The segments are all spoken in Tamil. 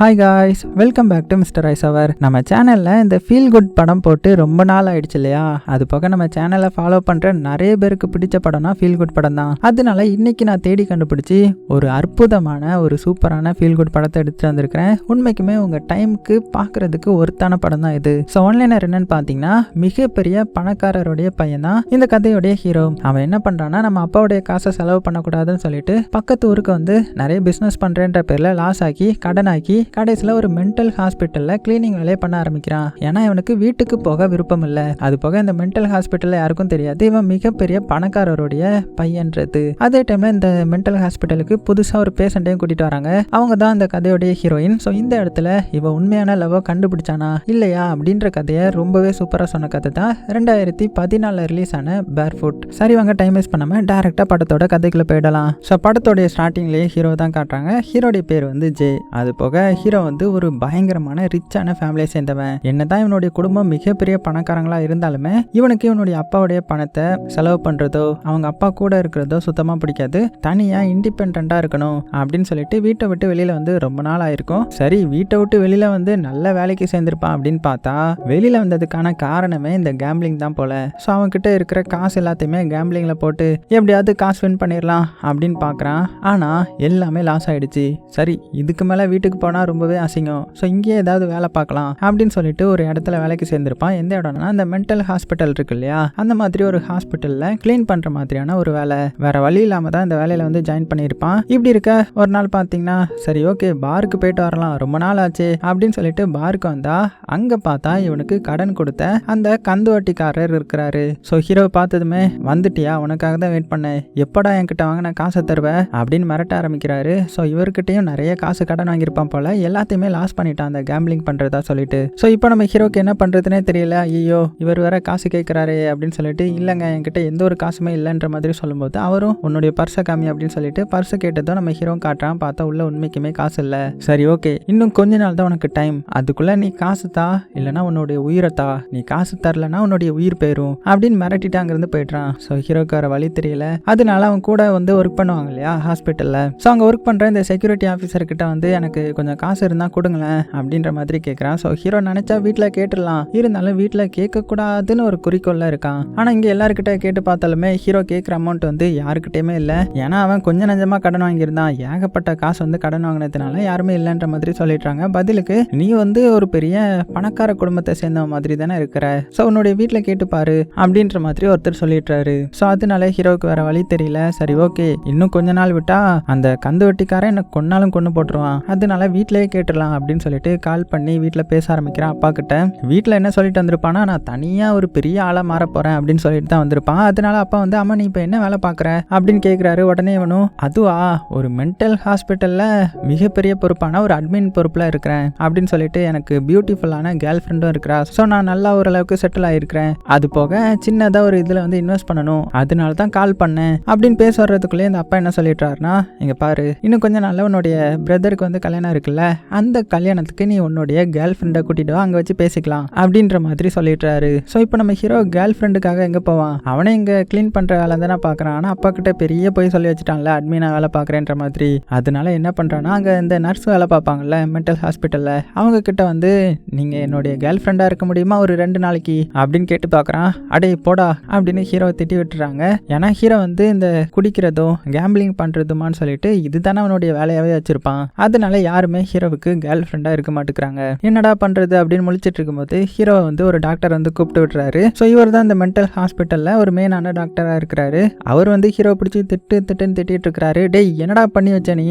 Hi guys welcome back to mister ice our நம்ம சேனலில் இந்த ஃபீல் குட் படம் போட்டு ரொம்ப நாள் ஆயிடுச்சு இல்லையா? அது போக நம்ம சேனலை ஃபாலோ பண்ணுற நிறைய பேருக்கு பிடிச்ச படம்னா ஃபீல் குட் படம் தான். அதனால இன்னைக்கு நான் தேடி கண்டுபிடிச்சி ஒரு அற்புதமான ஒரு சூப்பரான ஃபீல் குட் படத்தை எடுத்துட்டு வந்திருக்கிறேன். உண்மைக்குமே உங்கள் டைமுக்கு பார்க்குறதுக்கு ஒருத்தான படம் தான் இது. ஸோ ஆன்லைனர் என்னன்னு பார்த்தீங்கன்னா மிகப்பெரிய பணக்காரருடைய பையன் தான் இந்த கதையுடைய ஹீரோ அவன் என்ன பண்ணுறான்னா நம்ம அப்பாவுடைய காசை செலவு பண்ணக்கூடாதுன்னு சொல்லிட்டு பக்கத்து ஊருக்கு வந்து நிறைய பிஸ்னஸ் பண்ணுறேன்ற பேரில் லாஸ் ஆக்கி கடன் ஆக்கி கடைசியில் ஒரு மென்டல் ஹாஸ்பிட்டலில் க்ளீனிங் வேலையை பண்ண ஆரம்பிக்கிறான். ஏன்னா இவனுக்கு வீட்டுக்கு போக விருப்பம் இல்லை. அது போக இந்த மென்டல் ஹாஸ்பிட்டலில் யாருக்கும் தெரியாது. இவன் மிகப்பெரிய பணக்காரருடைய பையன்றது. அதே டைமில் இந்த மென்டல் ஹாஸ்பிட்டலுக்கு புதுசாக ஒரு பேஷண்ட்டையும் கூட்டிட்டு வராங்க. அவங்க தான் அந்த கதையோடைய ஹீரோயின் ஸோ இந்த இடத்துல இவன் உண்மையான லவ்வை கண்டுபிடிச்சானா? இல்லையா? அப்படின்ற கதையை ரொம்பவே சூப்பராக சொன்ன கதை தான் ரெண்டாயிரத்தி பதினாலில் ரிலீஸ் ஆன பேர் ஃபுட் சரி வாங்க டைம் வேஸ்ட் பண்ணாமல் டேரெக்டாக படத்தோட கதைக்குள்ள போயிடலாம். ஸோ படத்தோடைய ஸ்டார்டிங்லேயே ஹீரோ தான் காட்டுறாங்க. ஹீரோடைய பேர் வந்து ஜே அது போக ஹீரோ வந்து ஒரு பயங்கரமான ரிச்சான ஃபேமிலியை சேர்ந்தவன். என்னதான் இவனுடைய குடும்பம் மிகப்பெரிய பணக்காரங்களா இருந்தாலுமே இவனுக்கு இவனுடைய அப்பாவுடைய பணத்தை செலவு பண்றதோ அவங்க அப்பா கூட இருக்கிறதோ சுத்தமா பிடிக்காது. தனியா இண்டிபெண்டா இருக்கணும் அப்படின்னு சொல்லிட்டு வீட்டை விட்டு வெளியில வந்து ரொம்ப நாள் ஆயிருக்கும். சரி வீட்டை விட்டு வெளியில வந்து நல்ல வேலைக்கு சேர்ந்திருப்பான் அப்படின்னு பார்த்தா வெளியில வந்ததுக்கான காரணமே இந்த கேம்பிளிங் தான் போல. ஸோ அவன்கிட்ட இருக்கிற காசு எல்லாத்தையுமே கேம்பிளிங்ல போட்டு எப்படியாவது காசு வின் பண்ணிடலாம் அப்படின்னு பார்க்குறான். ஆனா எல்லாமே லாஸ் ஆயிடுச்சு. சரி இதுக்கு மேல வீட்டுக்கு போனா ரொம்பவே அசிங்கம். ஸோ இங்கேயே ஏதாவது வேலை பார்க்கலாம் அப்படின்னு சொல்லிட்டு ஒரு இடத்துல வேலைக்கு சேர்ந்திருப்பான். எந்த இடம்னா அந்த மென்டல் ஹாஸ்பிட்டல் இருக்கு இல்லையா? அந்த மாதிரி ஒரு ஹாஸ்பிட்டலில் க்ளீன் பண்ணுற மாதிரியான ஒரு வேலை. வேற வழி இல்லாமல் தான் இந்த வேலையில் வந்து ஜாயின் பண்ணியிருப்பான். இப்படி இருக்க ஒரு நாள் பார்த்தீங்கன்னா சரி ஓகே பாருக்கு போயிட்டு வரலாம். ரொம்ப நாள் ஆச்சு அப்படின்னு சொல்லிட்டு பாருக்கு வந்தா அங்கே பார்த்தா இவனுக்கு கடன் கொடுத்த அந்த கந்து வட்டிக்காரர் இருக்கிறாரு. ஸோ ஹீரோ பார்த்ததுமே வந்துட்டியா? உனக்காக தான் வெயிட் பண்ணேன். எப்படா என்கிட்ட வாங்கின காசை தருவ? அப்படின்னு மிரட்ட ஆரம்பிக்கிறாரு. ஸோ இவர்கிட்டையும் நிறைய காசு கடன் வாங்கியிருப்பான் போல. எல்லாத்தையுமே லாஸ் பண்ணிட்டான். அந்த கேம்பிளிங் பண்ணுறதா சொல்லிட்டு. ஸோ இப்போ நம்ம ஹீரோக்கு என்ன பண்ணுறதுனே தெரியல. ஐயோ இவர் வேற காசு கேட்குறாரு அப்படின்னு சொல்லிட்டு இல்லைங்க என்கிட்ட எந்த ஒரு காசுமே இல்லைன்ற மாதிரி சொல்லும்போது அவரும் உன்னுடைய பர்ஸை காமி அப்படின்னு சொல்லிட்டு பர்ஸை கேட்டதும் நம்ம ஹீரோ காட்டுறான். பார்த்தா உள்ள உண்மைக்குமே காசு இல்லை. சரி ஓகே இன்னும் கொஞ்ச நாள் தான் உனக்கு டைம் அதுக்குள்ள நீ காசு தா இல்லைனா உன்னுடைய உயிரை தா. நீ காசு தரலனா உன்னுடைய உயிர் போயிடும் அப்படின்னு மிரட்டிட்டு அங்கேருந்து போயிடுறான். ஸோ ஹீரோக்கு வர வழி தெரியல. அதனால அவன் கூட வந்து ஒர்க் பண்ணுவாங்க இல்லையா ஹாஸ்பிட்டலில் ஸோ அங்கே ஒர்க் பண்ணுற இந்த செக்யூரிட்டி ஆஃபீஸர் கிட்ட வந்து எனக்கு கொஞ்சம் காசு காசு இருந்தால் கொடுங்களேன் அப்படின்ற மாதிரி கேட்குறான் ஸோ ஹீரோ நினச்சா வீட்டில் கேட்டுடலாம். இருந்தாலும் வீட்டில் கேட்கக்கூடாதுன்னு ஒரு குறிக்கோளில் இருக்கான். ஆனால் இங்கே எல்லாருக்கிட்ட கேட்டு பார்த்தாலுமே ஹீரோ கேட்குற அமௌண்ட் வந்து யாருக்கிட்டேயுமே இல்லை. ஏன்னா அவன் கொஞ்சம் நஞ்சமாக கடன் வாங்கியிருந்தான். ஏகப்பட்ட காசு வந்து கடன் வாங்கினதுனால யாருமே இல்லைன்ற மாதிரி சொல்லிடுறாங்க. பதிலுக்கு நீ வந்து ஒரு பெரிய பணக்கார குடும்பத்தை சேர்ந்த மாதிரி தானே இருக்கிற. ஸோ உன்னுடைய வீட்டில் கேட்டுப்பாரு அப்படின்ற மாதிரி ஒருத்தர் சொல்லிடுறாரு. ஸோ அதனால ஹீரோவுக்கு வேற வழி தெரியல. சரி ஓகே இன்னும் கொஞ்ச நாள் விட்டா அந்த கந்து வெட்டிக்காரன் எனக்கு கொன்னாலும் கொண்டு போட்டுருவான். அதனால வீட்டில் வீட்டிலேயே கேட்டுடலாம் அப்படின்னு சொல்லிட்டு கால் பண்ணி வீட்டில் பேச ஆரம்பிக்கிறான் அப்பா கிட்ட வீட்டில் என்ன சொல்லிட்டு வந்திருப்பானா நான் தனியாக ஒரு பெரிய ஆளாக மாற போகிறேன் அப்படின்னு சொல்லிட்டு தான் வந்திருப்பான். அதனால அப்பா வந்து அம்மா நீ இப்போ என்ன வேலை பார்க்குற? அப்படின்னு கேட்குறாரு உடனே இவனும் அதுவா ஒரு மென்டல் ஹாஸ்பிட்டலில் மிகப்பெரிய பொறுப்பான ஒரு அட்மின் பொறுப்பில் இருக்கிறேன் அப்படின்னு சொல்லிட்டு எனக்கு பியூட்டிஃபுல்லான கேர்ள் ஃப்ரெண்டும் இருக்கிறா. ஸோ நான் நல்லா ஓரளவுக்கு செட்டில் ஆகிருக்கிறேன் அது போக சின்னதாக ஒரு இதில் வந்து இன்வெஸ்ட் பண்ணணும். அதனால தான் கால் பண்ணேன். அப்படின்னு பேச வர்றதுக்குள்ளேயே இந்த அப்பா என்ன சொல்லிடுறாருன்னா இங்கே பாரு இன்னும் கொஞ்சம் நல்லவனுடைய பிரதருக்கு வந்து கல்யாணம் இருக்குல்ல அந்த கல்யாணத்துக்கு நீ உன்னுடைய கேர்ள் ஃப்ரெண்டை கூட்டிட்டு அங்கே வச்சு பேசிக்கலாம் அப்படின்ற மாதிரி சொல்லிடுறாரு. ஸோ இப்போ நம்ம ஹீரோ கேர்ள் ஃப்ரெண்டுக்காக எங்கே போவான்? அவனே இங்கே க்ளீன் பண்ணுற வேலை தானே பார்க்குறான். ஆனால் அப்பா கிட்ட பெரிய போய் சொல்லி வச்சுட்டான்ல அட்மினாக வேலை பார்க்குறேன்ற மாதிரி. அதனால என்ன பண்ணுறான்னா அங்கே இந்த நர்ஸ் வேலை பார்ப்பாங்கல்ல மென்டல் ஹாஸ்பிட்டலில் அவங்க கிட்ட வந்து நீங்கள் என்னுடைய கேர்ள் ஃப்ரெண்டாக இருக்க முடியுமா ஒரு ரெண்டு நாளைக்கு? அப்படின்னு கேட்டு பார்க்குறான். அடே போடா அப்படின்னு ஹீரோவை திட்டி விட்டுறாங்க. ஏன்னா ஹீரோ வந்து இந்த குடிக்கிறதும் கேம்பிளிங் பண்ணுறதுமான்னு சொல்லிட்டு இதுதானே அவனுடைய வேலையாகவே வச்சுருப்பான். அதனால யாருமே ஹீரோவுக்கு கேர்ள் ஃப்ரெண்டாக இருக்க மாட்டேங்கிறாங்க. என்னடா பண்ணுறது அப்படின்னு முழிச்சிட்டு இருக்கும்போது ஹீரோவை வந்து ஒரு டாக்டர் வந்து கூப்பிட்டு விட்டுறாரு ஸோ இவர் தான் இந்த மென்டல் ஹாஸ்பிட்டலில் ஒரு மெயினான டாக்டராக இருக்கிறாரு. அவர் வந்து ஹீரோ பிடிச்சி திட்டு திட்டுன்னு திட்டிட்டு இருக்கிறாரு. டேய் என்னடா பண்ணி வச்ச நீ?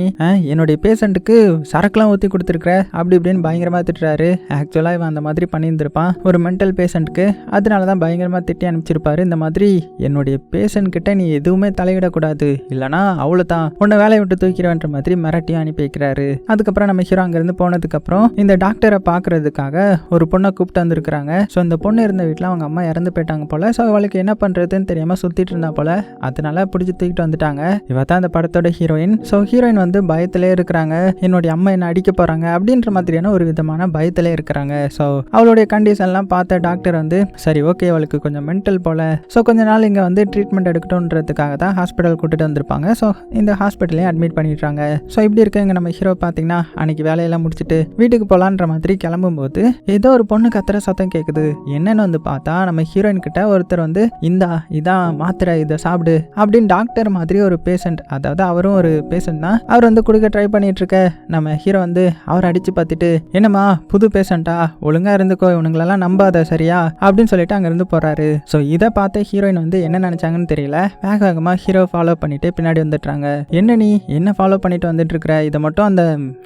என்னுடைய பேஷண்ட்டுக்கு சரக்குலாம் ஊற்றி கொடுத்துருக்குற? அப்படி இப்படின்னு பயங்கரமாக திட்டுறாரு. ஆக்சுவலாக இவன் அந்த மாதிரி பண்ணியிருந்திருப்பான். ஒரு மென்டல் பேஷண்ட்டுக்கு அதனால தான் பயங்கரமாக திட்டி அனுப்பிச்சிருப்பாரு. இந்த மாதிரி என்னுடைய பேஷண்ட் கிட்ட நீ எதுவுமே தலையிடக்கூடாது. இல்லைனா அவ்வளோதான் உன்னை வேலையை விட்டு தூக்கிறவன்ற மாதிரி மிரட்டியும் அனுப்பி வைக்கிறாரு. அதுக்கப்புறம் நம்ம ஹீரோ அங்கேருந்து போனதுக்கப்புறம் இந்த டாக்டரை பார்க்கறதுக்காக ஒரு பொண்ணை கூப்பிட்டு வந்திருக்கிறாங்க. ஸோ இந்த பொண்ணு இருந்த வீட்டில் அவங்க அம்மா இறந்து போயிட்டாங்க போல. ஸோ அவளுக்கு என்ன பண்ணுறதுன்னு தெரியாமல் சுற்றிட்டு இருந்தா போல. அதனால பிடிச்சி தூக்கிட்டு வந்துட்டாங்க. இவ தான் அந்த படத்தோட ஹீரோயின் ஸோ ஹீரோயின் வந்து பயத்திலே இருக்கிறாங்க. என்னுடைய அம்மா என்ன அடிக்க போகிறாங்க அப்படின்ற மாதிரியான ஒரு விதமான பயத்திலே இருக்கிறாங்க. ஸோ அவளுடைய கண்டிஷன்லாம் பார்த்த டாக்டர் வந்து சரி ஓகே அவளுக்கு கொஞ்சம் மென்டல் போல. ஸோ கொஞ்ச நாள் இங்கே வந்து ட்ரீட்மெண்ட் எடுக்கட்டும்ன்றதுக்காக தான் ஹாஸ்பிட்டல் கூட்டிட்டு வந்திருப்பாங்க. ஸோ இந்த ஹாஸ்பிட்டலையும் அட்மிட் பண்ணிடுறாங்க. ஸோ இப்படி இருக்க இங்கே நம்ம ஹீரோ பார்த்தீங்கன்னா அன்னைக்கு இன்னைக்கு வேலையெல்லாம் முடிச்சுட்டு வீட்டுக்கு போகலான்ற மாதிரி கிளம்பும்போது ஏதோ ஒரு பொண்ணு கத்துற சத்தம் கேட்குது என்னன்னு வந்து பார்த்தா நம்ம ஹீரோயின் கிட்ட ஒருத்தர் வந்து இந்தா இதான் மாத்திரை இதை சாப்பிடு அப்படின்னு டாக்டர் மாதிரி ஒரு பேஷண்ட் அதாவது அவரும் ஒரு பேஷண்ட் தான் அவர் வந்து கொடுக்க ட்ரை பண்ணிட்டு இருக்க நம்ம ஹீரோ வந்து அவர் அடிச்சு பார்த்துட்டு என்னம்மா புது பேஷண்டா ஒழுங்கா இருந்துக்கோ இவனுங்களெல்லாம் நம்பாத சரியா? அப்படின்னு சொல்லிட்டு அங்கிருந்து போறாரு. ஸோ இதை பார்த்த ஹீரோயின் வந்து என்ன நினைச்சாங்கன்னு தெரியல. வேக வேகமா ஹீரோ ஃபாலோ பண்ணிட்டு பின்னாடி வந்துட்டுறாங்க என்ன நீ? என்ன ஃபாலோ பண்ணிட்டு வந்துட்டு இருக்கிற இதை மட்டும் அந்த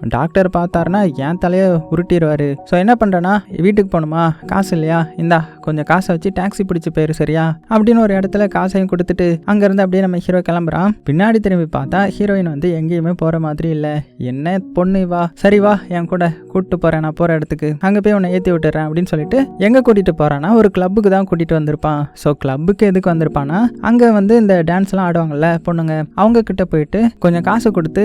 டாக்டர் பார்த்தாருன்னா என் தலையை உருட்டிடுவாரு ஸோ என்ன பண்றேன்னா வீட்டுக்கு போகணுமா? காசு இல்லையா? இந்தா கொஞ்சம் காசை வச்சு டாக்ஸி பிடிச்சி போயிரு சரியா? அப்படின்னு ஒரு இடத்துல காசையும் கொடுத்துட்டு அங்கேருந்து அப்படியே நம்ம ஹீரோ கிளம்புறான். பின்னாடி திரும்பி பார்த்தா ஹீரோயின் வந்து எங்கேயுமே போகிற மாதிரி இல்லை. என்ன பொண்ணு வா சரி வா என் கூட கூப்பிட்டு போகிறேன் நான் போகிற இடத்துக்கு. அங்கே போய் உன்னை ஏற்றி விட்டுறேன் அப்படின்னு சொல்லிட்டு எங்கே கூட்டிகிட்டு போகிறான்னா ஒரு கிளப்புக்கு தான் கூட்டிகிட்டு வந்திருப்பான். ஸோ கிளப்புக்கு எதுக்கு வந்திருப்பான்னா அங்கே வந்து இந்த டான்ஸ்லாம் ஆடுவாங்கல்ல பொண்ணுங்க அவங்க கிட்ட போயிட்டு கொஞ்சம் காசு கொடுத்து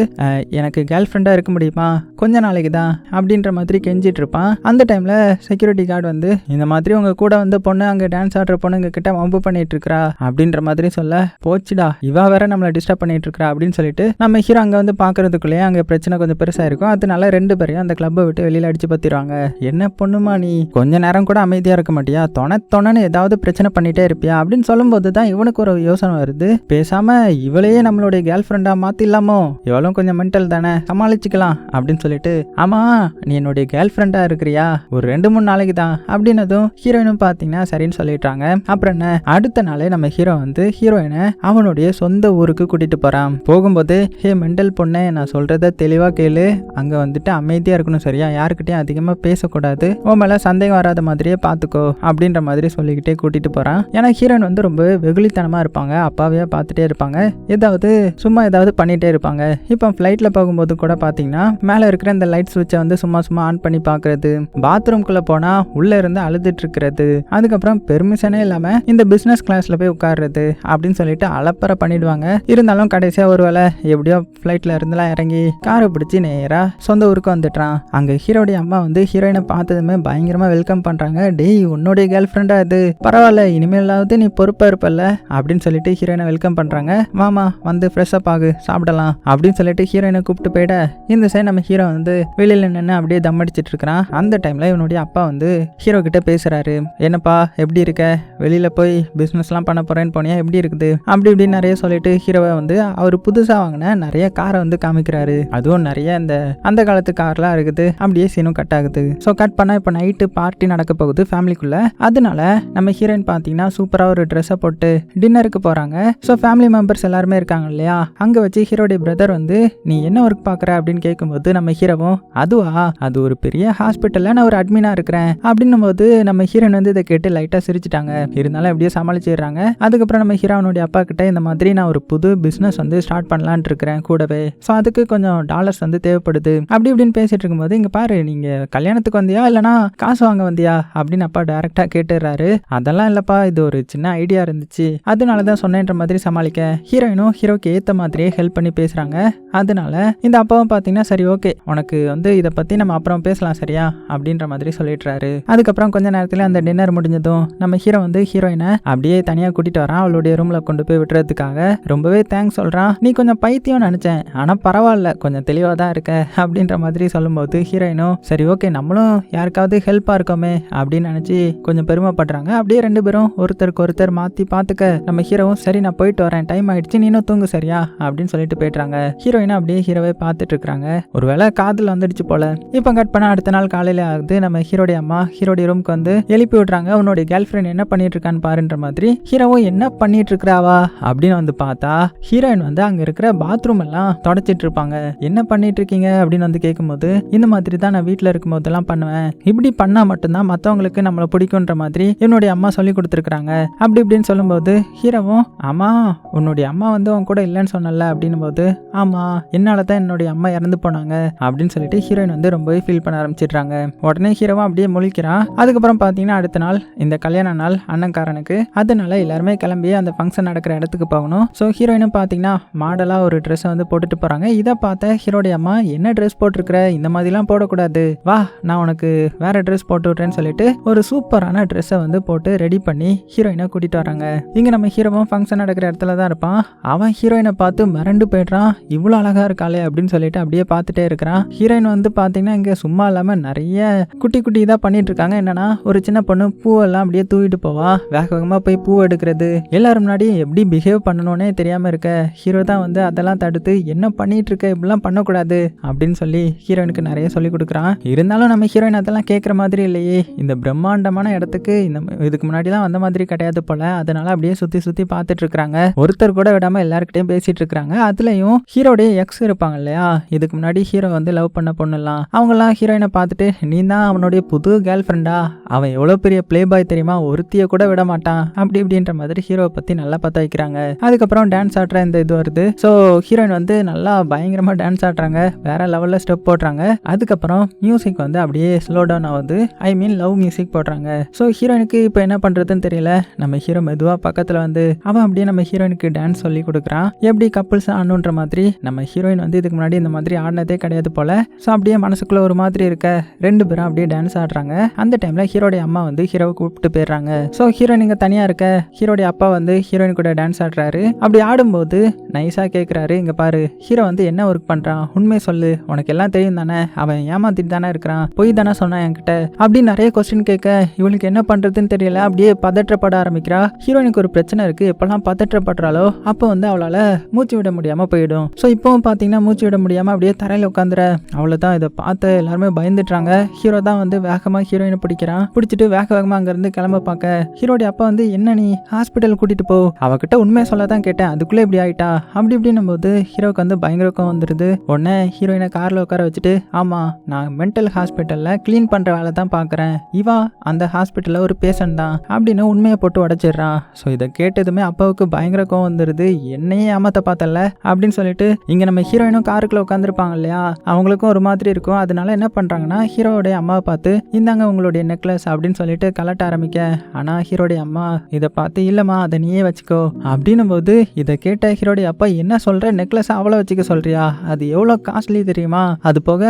எனக்கு கேர்ள் ஃப்ரெண்டாக இருக்க முடியுமா? கொஞ்ச நாளைக்கு தான் அப்படின்ற மாதிரி கெஞ்சிட்டு இருப்பான். அந்த டைமில் செக்யூரிட்டி கார்டு வந்து இந்த மாதிரி உங்க கூட வந்து பொண்ணு அங்கே டான்ஸ் ஆடுற பொண்ணுங்க கிட்ட வம்பு பண்ணிட்டு இருக்கா? அப்படின்ற மாதிரி சொல்ல போச்சுடா இவா வேற நம்மளை டிஸ்டர்ப் பண்ணிட்டு இருக்கா? அப்படின்னு சொல்லிட்டு நம்ம ஹீரோ அங்கே வந்து பார்க்கறதுக்குள்ளேயே அங்கே பிரச்சனை கொஞ்சம் பெருசாக இருக்கும் அதனால ரெண்டு பேரையும் அந்த கிளப்பை விட்டு வெளியில் அடிச்சு பத்திடுவாங்க என்ன பொண்ணுமா நீ? கொஞ்ச நேரம் கூட அமைதியாக இருக்க மாட்டியா? தொண தொணன்னு ஏதாவது பிரச்சனை பண்ணிட்டே இருப்பியா? அப்படின்னு சொல்லும்போது தான் இவனுக்கு ஒரு யோசனை வருது. பேசாம இவளையே நம்மளுடைய கேர்ள் ஃப்ரெண்டாக மாத்திடலாமோ? இவளும் கொஞ்சம் மென்டல் தானே? சமாளிச்சுக்கலாம் அப்படின்னு சொல்லிட்டு ஆமா நீ என்னுடைய கேர்ள் ஃப்ரெண்டா இருக்கிறியா? ஒரு ரெண்டு மூணு நாளைக்கு தான். அப்படின்னதும் ஹீரோயினும் பார்த்தீங்கன்னா சரின்னு சொல்லிட்டாங்க. அப்புறம் என்ன? அடுத்த நாளே நம்ம ஹீரோ வந்து ஹீரோயினை அவனுடைய சொந்த ஊருக்கு கூட்டிட்டு போறான். போகும்போது ஹே மெண்டல் பொண்ணே நான் சொல்றத தெளிவா கேளு. அங்க வந்துட்டு அமைதியா இருக்கணும் சரியா? யாருக்கிட்டையும் அதிகமா பேசக்கூடாது. உன் மேல சந்தேகம் வராத மாதிரியே பாத்துக்கோ அப்படின்ற மாதிரி சொல்லிக்கிட்டே கூட்டிட்டு போறான். ஏன்னா ஹீரோயின் வந்து ரொம்ப வெகுளித்தனமா இருப்பாங்க. அப்பாவையா பார்த்துட்டே இருப்பாங்க. ஏதாவது சும்மா ஏதாவது பண்ணிட்டே இருப்பாங்க. இப்போ ஃப்ளைட்ல போகும்போது கூட பாத்தீங்கன்னா மேல இருக்கிற இந்த லைட் சுவிட்சை வந்து சும்மா சும்மா ஆன் பண்ணி பார்க்கறது பாத்ரூம்குள்ளே போனா உள்ளே இருந்து அழுதுட்டு இருக்கிறது. அதுக்கப்புறம் பெர்மிஷனே இல்லாம இந்த பிஸ்னஸ் கிளாஸில் போய் உட்கார்றது அப்படின்னு சொல்லிட்டு அலப்பறை பண்ணிடுவாங்க. இருந்தாலும் கடைசியா ஒருவேளை எப்படியோ ஃப்ளைட்ல இருந்துலாம் இறங்கி காரை பிடிச்சி நேராக சொந்த ஊருக்கு வந்துட்டான் அங்கே ஹீரோடைய அம்மா வந்து ஹீரோயினை பார்த்ததுமே பயங்கரமா வெல்கம் பண்றாங்க. டேய் உன்னுடைய கேர்ள் ஃப்ரெண்டா இது? பரவாயில்ல இனிமேலாவது நீ பொறுப்பாக இருப்பல்ல அப்படின்னு சொல்லிட்டு ஹீரோயினை வெல்கம் பண்றாங்க. மாமா வந்து ஃப்ரெஷ்ஷப் ஆகு சாப்பிடலாம் அப்படின்னு சொல்லிட்டு ஹீரோயினை கூப்பிட்டு போயிட இந்த சைடு நம்ம ஹீரோ வந்து வெளியில நின்று அப்படியே தம் அடிச்சிட்டு இருக்கிறான். அந்த டைம்ல இவனுடைய அப்பா வந்து ஹீரோ கிட்ட பேசுறாரு. என்னப்பா எப்படி இருக்க? வெளியில போய் பிஸ்னஸ்லாம் பண்ண போறேன்னு போனியா? எப்படி இருக்குது? அப்படி இப்படின்னு நிறைய சொல்லிட்டு ஹீரோவை வந்து அவர் புதுசா வாங்கின நிறைய காரை வந்து காமிக்கிறாரு. அதுவும் நிறைய இந்த அந்த காலத்து கார்லாம் இருக்குது. அப்படியே சீனும் கட் ஆகுது. ஸோ கட் பண்ணா இப்போ நைட்டு பார்ட்டி நடக்க போகுது ஃபேமிலிக்குள்ள அதனால நம்ம ஹீரோயின் பார்த்தீங்கன்னா சூப்பராக ஒரு ட்ரெஸ்ஸை போட்டு டின்னருக்கு போறாங்க. ஸோ ஃபேமிலி மெம்பர்ஸ் எல்லாருமே இருக்காங்க இல்லையா? அங்கே வச்சு ஹீரோடைய பிரதர் வந்து நீ என்ன ஒர்க் பார்க்குற அப்படின்னு கேட்கும்போது நம்ம ஹீரோவும் அதுவா? அது ஒரு பெரிய ஹாஸ்பிட்டலில் நான் ஒரு அட்மினாக இருக்கிறேன். அப்படின்னும் போது நம்ம ஹீரோன் வந்து இதை கேட்டு லைட்டாக சிரிச்சிட்டாங்க. இருந்தாலும் எப்படியோ சமாளிச்சிடுறாங்க. அதுக்கப்புறம் நம்ம ஹீரோனுடைய அப்பா கிட்ட இந்த மாதிரி நான் ஒரு புது பிஸ்னஸ் வந்து ஸ்டார்ட் பண்ணலான் இருக்கிறேன் கூடவே. ஸோ அதுக்கு கொஞ்சம் டாலர்ஸ் வந்து தேவைப்படுது. அப்படி இப்படின்னு பேசிட்டு இருக்கும்போது இங்கே பாரு நீங்கள் கல்யாணத்துக்கு வந்தியா? இல்லைனா காசு வாங்க வந்தியா? அப்படின்னு அப்பா டேரெக்டாக கேட்டுடுறாரு. அதெல்லாம் இல்லைப்பா இது ஒரு சின்ன ஐடியா இருந்துச்சு. அதனால தான் சொன்னேன்ற மாதிரி சமாளிக்க. ஹீரோயினும் ஹீரோக்கு ஏற்ற மாதிரியே ஹெல்ப் பண்ணி பேசுகிறாங்க அதனால இந்த அப்பாவும் பார்த்தீங்கன்னா சரி ஓகே உனக்கு வந்து இதை பற்றி நம்ம அப்புறம் பேசலாம் சரியா? அப்படின்ற மாதிரி சொல்லிடுறாரு. அதுக்கப்புறம் கொஞ்ச நேரத்தில் அந்த டின்னர் முடிஞ்சதும் நம்ம ஹீரோ வந்து ஹீரோயினை அப்படியே தனியாக கூட்டிட்டு வரான். அவளுடைய ரூமில் கொண்டு போய் விட்டுறதுக்காக ரொம்பவே தேங்க்ஸ் சொல்கிறான் நீ கொஞ்சம் பைத்தியம் நினச்சேன். ஆனால் பரவாயில்ல. கொஞ்சம் தெளிவாக தான் இருக்க அப்படின்ற மாதிரி சொல்லும்போது ஹீரோயினும் சரி ஓகே நம்மளும் யாருக்காவது ஹெல்ப்பாக இருக்கோமே அப்படின்னு நினச்சி கொஞ்சம் பெருமைப்படுறாங்க. அப்படியே ரெண்டு பேரும் ஒருத்தருக்கு ஒருத்தர் மாற்றி பார்த்துக்க நம்ம ஹீரோவும் சரி நான் போயிட்டு வரேன். டைம் ஆயிடுச்சு நீனும் தூங்கு சரியா? அப்படின்னு சொல்லிட்டு போயிட்டுறாங்க. ஹீரோயினும் அப்படியே ஹீரோவே பார்த்துட்டு இருக்காங்க ஒருவேளை காதில் வந்துடுச்சு போல. இப்போ கட் பண்ண அடுத்த நாள் காலையில ஆகுது. நம்ம ஹீரோடைய அம்மா ஹீரோடைய ரூம்க்கு வந்து எழுப்பி விட்றாங்க. உன்னோட கேர்ள் ஃப்ரெண்ட் என்ன பண்ணிட்டு இருக்கான்னு பாருன்ற மாதிரி. ஹீரோவும் என்ன பண்ணிட்டு இருக்கிறாவா? அப்படின்னு வந்து பார்த்தா ஹீரோயின் வந்து அங்க இருக்கிற பாத்ரூம் எல்லாம் தொடச்சிட்டு இருப்பாங்க. என்ன பண்ணிட்டு இருக்கீங்க? அப்படின்னு வந்து கேட்கும்போது இந்த மாதிரி தான் நான் வீட்டில் இருக்கும் போதெல்லாம் பண்ணுவேன். இப்படி பண்ணா மட்டும்தான் மற்றவங்களுக்கு நம்மளை பிடிக்குன்ற மாதிரி என்னுடைய அம்மா சொல்லி கொடுத்துருக்காங்க அப்படி இப்படின்னு சொல்லும்போது ஹீரோவும் அம்மா உன்னுடைய அம்மா வந்து உன் கூட இல்லைன்னு சொன்னல அப்படின்னும் போது ஆமா என்னால தான் என்னுடைய அம்மா இறந்து போனாங்க. அப்படின்னு சொல்லிட்டு ஹீரோயின் வந்து ரொம்பவே ஃபீல் பண்ண ஆரம்பிச்சிடுறாங்க. உடனே ஹீரோவும் அப்படியே முழிக்கிறான் அதுக்கப்புறம் பார்த்தீங்கன்னா அடுத்த நாள் இந்த கல்யாண நாள் அண்ணன்காரனுக்கு. அதனால எல்லாருமே கிளம்பி அந்த ஃபங்க்ஷன் நடக்கிற இடத்துக்கு போகணும். ஸோ ஹீரோயினும் பார்த்தீங்கன்னா மாடலாக ஒரு ட்ரெஸ்ஸை வந்து போட்டுட்டு போகிறாங்க இதை பார்த்த ஹீரோடைய அம்மா என்ன ட்ரெஸ் போட்டிருக்கிற? இந்த மாதிரிலாம் போடக்கூடாது. வா நான் உனக்கு வேற ட்ரெஸ் போட்டு விட்றேன்னு சொல்லிட்டு ஒரு சூப்பரான ட்ரெஸ்ஸை வந்து போட்டு ரெடி பண்ணி ஹீரோயினை கூட்டிட்டு வராங்க. இங்கே நம்ம ஹீரோவும் ஃபங்க்ஷன் நடக்கிற இடத்துல தான் இருப்பான். அவன் ஹீரோயினை பார்த்து மிரண்டு போயிடுறான். இவ்வளோ அழகா இருக்காளே அப்படின்னு சொல்லிட்டு அப்படியே பார்த்துட்டே இருக்கிறான். ஹீரோயின் வந்து பார்த்தீங்கன்னா இங்கே சும்மா இல்லாமல் நிறைய குட்டி குட்டி இதாக பண்ணிட்டு இருக்காங்க என்னன்னா ஒரு சின்ன பொண்ணு பூவெல்லாம் அப்படியே தூவிட்டு போவா. வேக வேகமாக போய் பூ எடுக்கிறது. எல்லாரும் முன்னாடி எப்படி பிஹேவ் பண்ணணும்னே தெரியாமல் இருக்க ஹீரோ தான் வந்து அதெல்லாம் தடுத்து என்ன பண்ணிட்டு இருக்க இப்படிலாம் பண்ணக்கூடாது அப்படின்னு சொல்லி ஹீரோயினுக்கு நிறைய சொல்லி கொடுக்குறான். இருந்தாலும் நம்ம ஹீரோயின் அதெல்லாம் கேட்குற மாதிரி இல்லையே. இந்த பிரம்மாண்டமான இடத்துக்கு இந்த இதுக்கு முன்னாடிலாம் வந்த மாதிரி கிடையாது போல. அதனால அப்படியே சுற்றி சுற்றி பார்த்துட்டு இருக்கிறாங்க ஒருத்தர் கூட விடாமல் எல்லாருக்கிட்டையும் பேசிட்டு இருக்காங்க அதுலேயும் ஹீரோடைய எக்ஸ் இருப்பாங்க இல்லையா? இதுக்கு முன்னாடி ஹீரோ வந்து லவ் பண்ண பொண்ணுலாம் அவங்களாம் ஹீரோயினை பார்த்துட்டு நீ தான் அவனுடைய புது கேர்ள் ஃப்ரெண்டா அவன் எவ்வளோ பெரிய ப்ளே பாய் தெரியுமா? ஒருத்திய கூட விட மாட்டான். அப்படி இப்படின்ற மாதிரி ஹீரோவை பற்றி நல்லா பார்த்து வைக்கிறாங்க. அதுக்கப்புறம் டான்ஸ் ஆடுற இந்த இது வருது. ஸோ ஹீரோயின் வந்து நல்லா பயங்கரமாக டான்ஸ் ஆடுறாங்க. வேற லெவலில் ஸ்டெப் போடுறாங்க. அதுக்கப்புறம் மியூசிக் வந்து அப்படியே ஸ்லோ டவுன் ஆகுது. ஐ மீன் லவ் மியூசிக் போடுறாங்க. ஸோ ஹீரோயினுக்கு இப்போ என்ன பண்ணுறதுன்னு தெரியல. நம்ம ஹீரோ மெதுவாக பக்கத்தில் வந்து அவன் அப்படியே நம்ம ஹீரோயினுக்கு டான்ஸ் சொல்லி கொடுக்குறான். எப்படி கப்புள்ஸ் ஆடணுன்ற மாதிரி நம்ம ஹீரோயின் வந்து இதுக்கு முன்னாடி இந்த மாதிரி ஆடினதே கிடையாது. போல. ஸோ அப்படியே மனசுக்குள்ள ஒரு மாதிரி இருக்க ரெண்டு பேரும் அப்படியே டான்ஸ் ஆடுறாங்க. அந்த டைம்ல ஹீரோடைய அம்மா வந்து ஹீரோவை கூப்பிட்டு போயிடுறாங்க. ஸோ ஹீரோயின் இங்கே தனியாக இருக்க ஹீரோடைய அப்பா வந்து ஹீரோயின் கூட டான்ஸ் ஆடுறாரு. அப்படி ஆடும்போது நைஸாக கேட்குறாரு இங்கே பாரு ஹீரோ வந்து என்ன ஒர்க் பண்ணுறான் உண்மை சொல்லு. உனக்கு எல்லாம் தெரியும் தானே. அவன் ஏமாத்திட்டு தானே இருக்கிறான். பொய் தானே சொன்னான் என்கிட்ட. அப்படி நிறைய கொஸ்டின் கேட்க இவளுக்கு என்ன பண்ணுறதுன்னு தெரியல. அப்படியே பதற்றப்பட ஆரம்பிக்கிறா. ஹீரோயினுக்கு ஒரு பிரச்சனை இருக்கு. எப்பெல்லாம் பதற்றப்படுறாளோ அப்போ வந்து அவளால் மூச்சு விட முடியாமல் போயிடும். ஸோ இப்போவும் பார்த்தீங்கன்னா மூச்சு விட முடியாமல் அப்படியே தரையில் உட்காந்து உட்காந்துற அவ்வளோதான் இதை பார்த்து எல்லாருமே பயந்துட்டாங்க ஹீரோ தான் வந்து வேகமாக ஹீரோயினை பிடிக்கிறான். பிடிச்சிட்டு வேக வேகமாக அங்கேருந்து கிளம்ப பார்க்க ஹீரோடைய அப்பா வந்து என்ன நீ ஹாஸ்பிட்டல் கூட்டிட்டு போ. அவகிட்ட உண்மையை சொல்ல தான் கேட்டேன். அதுக்குள்ளே இப்படி ஆயிட்டா? அப்படி இப்படின்னும் போது ஹீரோக்கு வந்து பயங்கர கோவம் வந்துடுது உடனே ஹீரோயினை காரில் உட்கார வச்சுட்டு ஆமாம் நான் மென்டல் ஹாஸ்பிட்டலில் க்ளீன் பண்ணுற வேலை தான் பார்க்குறேன். இவா அந்த ஹாஸ்பிட்டலில் ஒரு பேஷண்ட் தான். அப்படின்னு உண்மையை போட்டு உடச்சிடுறான் ஸோ இதை கேட்டதுமே அப்பாவுக்கு பயங்கர கோவம் வந்துடுது என்னையே ஏமாத்த பார்த்தல அப்படின்னு சொல்லிட்டு இங்கே நம்ம ஹீரோயினும் காருக்குள்ளே உட்காந்துருப்பாங்க இல்லையா? அவங்களுக்கும் ஒரு மாதிரி இருக்கும். அதனால என்ன பண்ணுறாங்கன்னா ஹீரோவுடைய அம்மாவை பார்த்து இந்தாங்க உங்களுடைய நெக்லஸ் அப்படின்னு சொல்லிட்டு கலட்ட ஆரம்பிக்க ஆனால் ஹீரோடைய அம்மா இதை பார்த்து இல்லைம்மா அதை நீயே வச்சுக்கோ அப்படின்னும் போது இதை கேட்ட ஹீரோடைய அப்பா என்ன சொல்கிற நெக்லஸ் அவ்வளோ வச்சுக்க சொல்கிறியா அது எவ்வளோ காஸ்ட்லி தெரியுமா? அது போக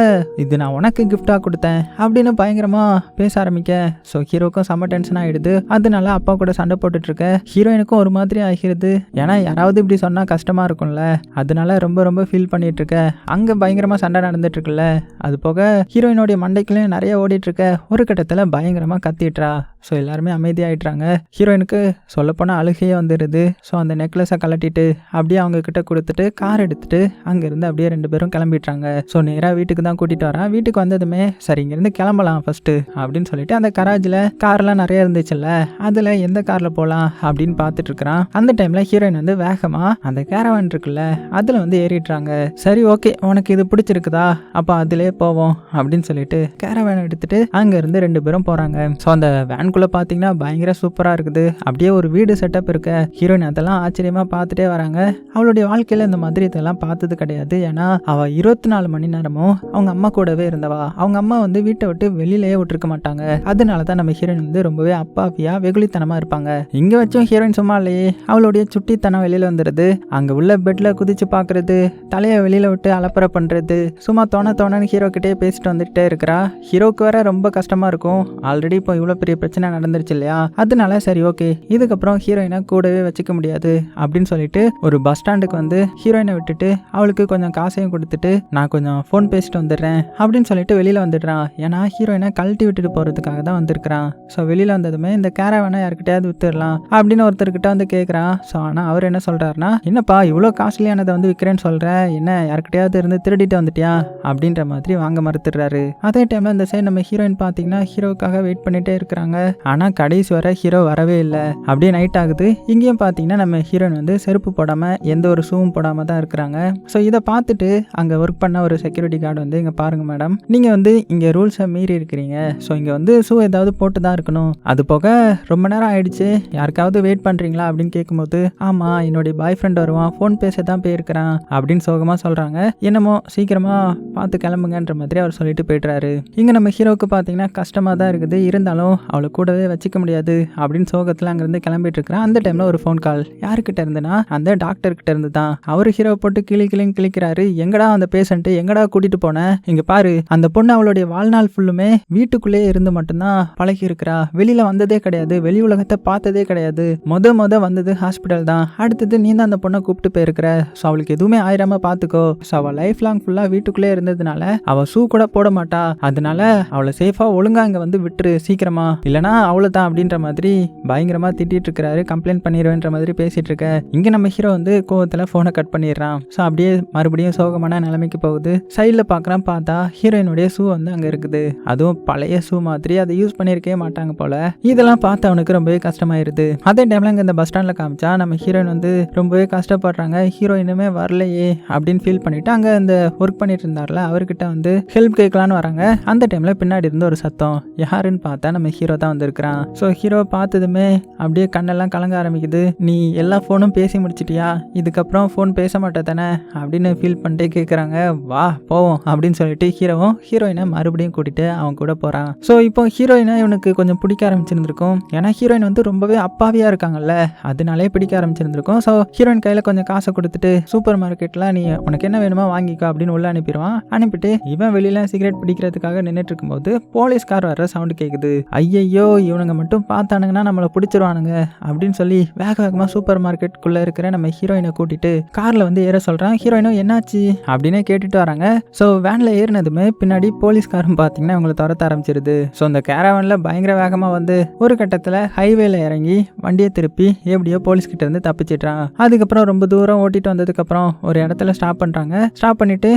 இது நான் உனக்கு கிஃப்டாக கொடுத்தேன் அப்படின்னு பயங்கரமாக பேச ஆரம்பிக்க. ஸோ ஹீரோக்கும் செம்ம டென்ஷன் ஆகிடுது அதனால அப்பா கூட சண்டை போட்டுட்ருக்க ஹீரோயினுக்கும் ஒரு மாதிரி ஆகிடுது ஏன்னா யாராவது இப்படி சொன்னால் கஷ்டமாக இருக்கும்ல. அதனால ரொம்ப ரொம்ப ஃபீல் பண்ணிகிட்ருக்க அங்கே பயங்கரமாக சண்டை நடந்துட்டுருக்குல்ல? அது போக ஹீரோயினுடைய மண்டைக்குள்ளேயும் நிறைய ஓடிட்டுருக்க ஒரு கட்டத்தில் பயங்கரமாக கத்திட்டுறா ஸோ எல்லாருமே அமைதியாயிடுறாங்க. ஹீரோயினுக்கு சொல்லப்போனால் அழுகையே வந்துடுது ஸோ அந்த நெக்லஸை கலட்டிட்டு அப்படியே அவங்க கிட்ட கொடுத்துட்டு கார் எடுத்துட்டு அங்கேருந்து அப்படியே ரெண்டு பேரும் கிளம்பிட்டாங்க ஸோ நேராக வீட்டுக்கு தான் கூட்டிகிட்டு வரேன். வீட்டுக்கு வந்ததுமே சரி இங்கேருந்து கிளம்பலாம் ஃபஸ்ட்டு அப்படின்னு சொல்லிட்டு அந்த கராஜில் கார்லாம் நிறைய இருந்துச்சுல்ல? அதில் எந்த காரில் போகலாம் அப்படின்னு பார்த்துட்டு இருக்கிறான் அந்த டைமில் ஹீரோயின் வந்து வேகமாக அந்த கேரவான் இருக்குல்ல அதில் வந்து ஏறிடுறாங்க. சரி ஓகே உனக்கு இது பிடிச்சிருக்குதா? அப்போ அதிலே போவோம் அப்படின்னு சொல்லிட்டு கேரவேன் எடுத்துட்டு அங்கேருந்து ரெண்டு பேரும் போகிறாங்க ஸோ அந்த வேன்குள்ளே பார்த்தீங்கன்னா பயங்கர சூப்பராக இருக்குது. அப்படியே ஒரு வீடு செட்டப் இருக்க. ஹீரோயின் அதெல்லாம் ஆச்சரியமாக பார்த்துட்டே வராங்க. அவளுடைய வாழ்க்கையில் இந்த மாதிரி இதெல்லாம் பார்த்தது கிடையாது. ஏன்னா அவள் இருபத்தி நாலு மணி நேரமும் அவங்க அம்மா கூடவே இருந்தவா. அவங்க அம்மா வந்து வீட்டை விட்டு வெளியிலேயே விட்டுருக்க மாட்டாங்க. அதனால தான் நம்ம ஹீரோயின் வந்து ரொம்பவே அப்பாவியா வெகுளித்தனமாக இருப்பாங்க. இங்கே வச்சும் ஹீரோயின் சும்மா இல்லையே. அவளுடைய சுட்டித்தனம் வெளியில் வந்துடுது அங்கே உள்ள பெட்டில் குதிச்சு பார்க்குறது தலையை வெளியில் விட்டு அலப்பற பண்ணுறது சும்மா தோண தோணன்னு ஹீரோ கிட்டே பேசிட்டு வந்துட்டே இருக்கிறா. ஹீரோக்கு வேற ரொம்ப கஷ்டமாக இருக்கும். ஆல்ரெடி இப்போ இவ்வளோ பெரிய பிரச்சனை நடந்துருச்சு இல்லையா? அதனால சரி ஓகே இதுக்கப்புறம் ஹீரோயினை கூடவே வச்சுக்க முடியாது அப்படின்னு சொல்லிட்டு ஒரு பஸ் ஸ்டாண்டுக்கு வந்து ஹீரோயினை விட்டுட்டு அவளுக்கு கொஞ்சம் காசையும் கொடுத்துட்டு நான் கொஞ்சம் ஃபோன் பேசிட்டு வந்துடுறேன் அப்படின்னு சொல்லிட்டு வெளியில் வந்துடுறான். ஏன்னா ஹீரோயினை கழட்டி விட்டுட்டு போகிறதுக்காக தான் வந்திருக்கிறான். ஸோ வெளியில் வந்ததுமே இந்த கேரவேனை யாருக்கிட்டயாவது வித்துடலாம் அப்படின்னு ஒருத்தர்கிட்ட வந்து கேட்குறான் ஸோ ஆனால் அவர் என்ன சொல்கிறாருன்னா என்னப்பா இவ்வளோ காஸ்ட்லியானதை வந்து விற்கிறேன்னு சொல்கிற என்ன யாருக்கிட்டையாவது இருந்து திருடிட்டு வந்துட்டியா? அப்படின்ற மாதிரி வாங்க மறுத்துடுறாரு. அதே டைமில் இந்த சைடு நம்ம ஹீரோயின் பார்த்தீங்கன்னா ஹீரோக்காக வெயிட் பண்ணிட்டே இருக்கிறாங்க. ஆனால் கடைசி வரை ஹீரோ வரவே இல்லை. அப்படியே நைட் ஆகுது. இங்கேயும் பார்த்தீங்கன்னா நம்ம ஹீரோயின் வந்து செருப்பு போடாமல் எந்த ஒரு ஷூவும் போடாமல் தான் இருக்கிறாங்க. ஸோ இதை பார்த்துட்டு அங்கே ஒர்க் பண்ண ஒரு செக்யூரிட்டி கார்டு வந்து இங்கே பாருங்க மேடம் நீங்கள் வந்து இங்கே ரூல்ஸை மீறி இருக்கிறீங்க. ஸோ இங்கே வந்து ஷூ ஏதாவது போட்டு தான் இருக்கணும். அது போக ரொம்ப நேரம் ஆயிடுச்சு. யாருக்காவது வெயிட் பண்ணுறீங்களா அப்படின்னு கேட்கும்போது ஆமாம் என்னுடைய பாய் ஃப்ரெண்ட் வருவான். ஃபோன் பேச தான் போயிருக்கிறான். அப்படின்னு சோகமாக சொல்கிறாங்க என்னமோ சீக்கிரமாக பார்த்து கிளம்புங்கன்ற மாதிரி அவர் சொல்லிட்டு போயிடுறாரு. இங்கே நம்ம ஹீரோவுக்கு பார்த்தீங்கன்னா கஷ்டமாக தான் இருக்குது. இருந்தாலும் அவளை கூடவே வச்சுக்க முடியாது அப்படின்னு சோகத்தில் அங்கேருந்து கிளம்பிட்டு இருக்கிறான். அந்த டைமில் ஒரு ஃபோன் கால் யாருக்கிட்ட இருந்துன்னா அந்த டாக்டர்கிட்ட இருந்து தான். அவர் ஹீரோ போட்டு கிளி கிளின்னு கிளிக்கிறாரு எங்கடா அந்த பேஷண்ட்டு எங்கடா கூட்டிட்டு போனேன் இங்க பாரு அந்த பொண்ணு அவளுடைய வாழ்நாள் ஃபுல்லுமே வீட்டுக்குள்ளேயே இருந்து மட்டும்தான் பழகி இருக்கிறா வெளியில வந்ததே கிடையாது. வெளி உலகத்தை பார்த்ததே கிடையாது. மொத மொத வந்தது ஹாஸ்பிட்டல் தான். அடுத்தது நீ தான் அந்த பொண்ணை கூப்பிட்டு போயிருக்கிற. ஸோ அவளுக்கு எதுவுமே ஆயிராம பார்த்துக்கோ. ஸோ அவள் லைஃப் லாங் ஃபுல்லாக வீட்டுக்குள்ளே வீட்டுக்குள்ளே இருந்ததுனால அவ ஷூ கூட போட மாட்டா. அதனால அவளை சேஃபா ஒழுங்கா இங்க வந்து விட்டுரு சீக்கிரமா. இல்லைனா அவ்வளோதான் அப்படின்ற மாதிரி பயங்கரமா திட்டிட்டு இருக்கிறாரு கம்ப்ளைண்ட் பண்ணிடுவேன்ற மாதிரி பேசிட்டு இருக்க. இங்க நம்ம ஹீரோ வந்து கோவத்துல ஃபோனை கட் பண்ணிடுறான். ஸோ அப்படியே மறுபடியும் சோகமான நிலைமைக்கு போகுது. சைடில் பார்க்குறான் பார்த்தா ஹீரோயினுடைய ஷூ வந்து அங்கே இருக்குது. அதுவும் பழைய ஷூ மாதிரி அதை யூஸ் பண்ணியிருக்கவே மாட்டாங்க போல. இதெல்லாம் பார்த்து அவனுக்கு ரொம்பவே கஷ்டமாயிருது. அதே டைம்ல அங்கே இந்த பஸ் ஸ்டாண்டில் காமிச்சா நம்ம ஹீரோயின் வந்து ரொம்பவே கஷ்டப்படுறாங்க ஹீரோயினுமே வரலையே அப்படின்னு ஃபீல் பண்ணிட்டு அங்கே இந்த ஒர்க் பண்ணிட்டு இருந்தார்ல அவர்கிட்ட வந்து ஹெல்ப் கேட்கலான்னு வராங்க. அந்த டைம்ல பின்னாடி இருந்து ஒரு சத்தம் யாருன்னு பார்த்தா நம்ம ஹீரோ தான் வந்திருக்கிறான். ஸோ ஹீரோ பார்த்ததுமே அப்படியே கண்ணெல்லாம் கலங்க ஆரம்பிக்குது. நீ எல்லா ஃபோனும் பேசி முடிச்சிட்டியா? இதுக்கப்புறம் ஃபோன் பேச மாட்டே தானே? அப்படின்னு ஃபீல் பண்ணிட்டே கேட்குறாங்க வா போவோம் அப்படின்னு சொல்லிட்டு ஹீரோவும் ஹீரோயினை மறுபடியும் கூட்டிட்டு அவன் கூட போகிறான் ஸோ இப்போ ஹீரோயினை இவனுக்கு கொஞ்சம் பிடிக்க ஆரம்பிச்சிருந்திருக்கும். ஏன்னா ஹீரோயின் வந்து ரொம்பவே அப்பாவியாக இருக்காங்கல்ல. அதனாலே பிடிக்க ஆரம்பிச்சிருந்திருக்கும். ஸோ ஹீரோயின் கையில் கொஞ்சம் காசை கொடுத்துட்டு சூப்பர் மார்க்கெட்டில் நீ உனக்கு என்ன வேணுமோ வாங்கிக்கோ அப்படின்னு உள்ள அனுப்பிடுவான். அனுப்பிட்டு இவன் வெளியில சிகரெட் பிடிக்கிறதுக்காக நின்றுட்டு இருக்கும்போது போலீஸ்கார் வர்ற சவுண்டு கேட்குது ஐயையோ இவனுங்க மட்டும் பார்த்தானுங்கன்னா நம்மளை பிடிச்சிருவானுங்க அப்படின்னு சொல்லி வேக வேகமாக சூப்பர் மார்க்கெட்டுக்குள்ளே இருக்கிற நம்ம ஹீரோயினை கூட்டிட்டு காரில் வந்து ஏற சொல்கிறான் ஹீரோயினும் என்னாச்சு? அப்படின்னு கேட்டுட்டு வராங்க. ஸோ வேனில் ஏறினதுமே பின்னாடி போலீஸ்காரும் பார்த்தீங்கன்னா இவங்களை துரத்த ஆரம்பிச்சிருது. ஸோ அந்த கேரவனில் பயங்கர வேகமாக வந்து ஒரு கட்டத்தில் ஹைவேல இறங்கி வண்டியை திருப்பி எப்படியோ போலீஸ் கிட்ட இருந்து தப்பிச்சிட்றான். அதுக்கப்புறம் ரொம்ப தூரம் ஓட்டிட்டு வந்ததுக்கப்புறம் ஒரு இடத்துல ஸ்டாப் பண்ணுறாங்க ஸ்டாப் பண்ணிட்டு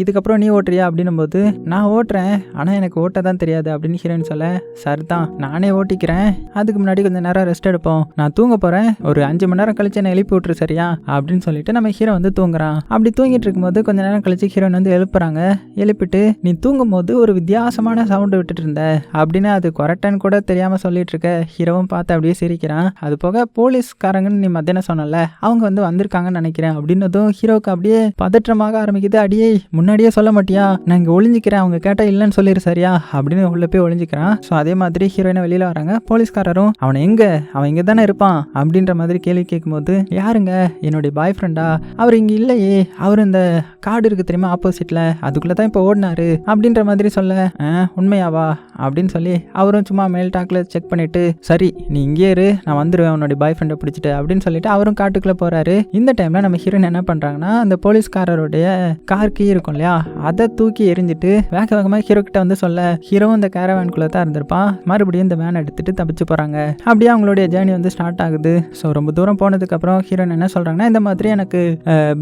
இதுக்கப்புறம் நீ ஓட்டுறியா அப்படின்னும் போது நான் ஓட்டுறேன் ஆனால் எனக்கு ஓட்ட தான் தெரியாது அப்படின்னு ஹீரோயின் சொல்ல சார் தான் நானே ஓட்டிக்கிறேன். அதுக்கு முன்னாடி கொஞ்சம் நேரம் ரெஸ்ட் எடுப்போம். நான் தூங்க போகிறேன் ஒரு அஞ்சு மணி நேரம் கழிச்சு என்னை எழுப்பி விட்டுரு சரியா? அப்படின்னு சொல்லிட்டு நம்ம ஹீரோ வந்து தூங்குறான். அப்படி தூங்கிட்டு இருக்கும்போது கொஞ்ச நேரம் கழிச்சு ஹீரோயின் வந்து எழுப்புறாங்க. எழுப்பிட்டு நீ தூங்கும் போது ஒரு வித்தியாசமான சவுண்டு விட்டுட்டு இருந்த அப்படின்னு அது கொரட்டன் கூட தெரியாமல் சொல்லிட்டு இருக்க. ஹீரோவும் பார்த்து அப்படியே சிரிக்கிறான். அது போக போலீஸ்காரங்கன்னு நீ மத்தியானம் சொன்னல அவங்க வந்து வந்திருக்காங்கன்னு நினைக்கிறேன் அப்படின்னதும் ஹீரோவுக்கு அப்படியே பதற்றமாக ஆரம்பிக்குது. அடியே முன்னாடியே சொல்ல மாட்டியா? நான் இங்கே ஒளிஞ்சிக்கிறேன் அவங்க கேட்டால் இல்லைன்னு சொல்லிடு சரியா? அப்படின்னு உள்ள போய் ஒளிஞ்சிக்கிறான். ஸோ அதே மாதிரி ஹீரோயினை வெளியில் வராங்க. போலீஸ்காரரும் அவன் எங்க? அவன் இங்கே தானே இருப்பான்? அப்படின்ற மாதிரி கேள்வி கேட்கும்போது யாருங்க? என்னுடைய பாய் ஃப்ரெண்டா அவர் இங்கே இல்லையே. அவர் இந்த காடு இருக்கு தெரியுமா ஆப்போசிட்ல அதுக்குள்ள தான் இப்போ ஓடினாரு. அப்படின்ற மாதிரி சொல்ல "ஆ, உண்மையாவா? அப்படின்னு சொல்லி அவரும் சும்மா மேல் டாக்ல செக் பண்ணிட்டு சரி நீ இங்கே இரு. நான் வந்துடுவேன் உன்னோட பாய் ஃப்ரெண்டை பிடிச்சிட்டு. அப்படின்னு சொல்லிட்டு அவரும் காட்டுக்குள்ளே போறாரு. இந்த டைம்ல நம்ம ஹீரோயின் என்ன பண்றாங்கன்னா அந்த போலீஸ்காரருடைய கார் கீ இருக்கும் இல்லையா அதை தூக்கி எரிஞ்சிட்டு வேக வேகமா ஹீரோ கிட்ட வந்து சொல்ல ஹீரோவும் இந்த கேரவேன்குள்ள தான் இருந்திருப்பான். மறுபடியும் இந்த வேன் எடுத்துட்டு தப்பிச்சு போறாங்க. அப்படியே அவங்களுடைய ஜேர்னி வந்து ஸ்டார்ட் ஆகுது. ஸோ ரொம்ப தூரம் போனதுக்கு அப்புறம் என்ன சொல்றாங்கன்னா இந்த மாதிரி எனக்கு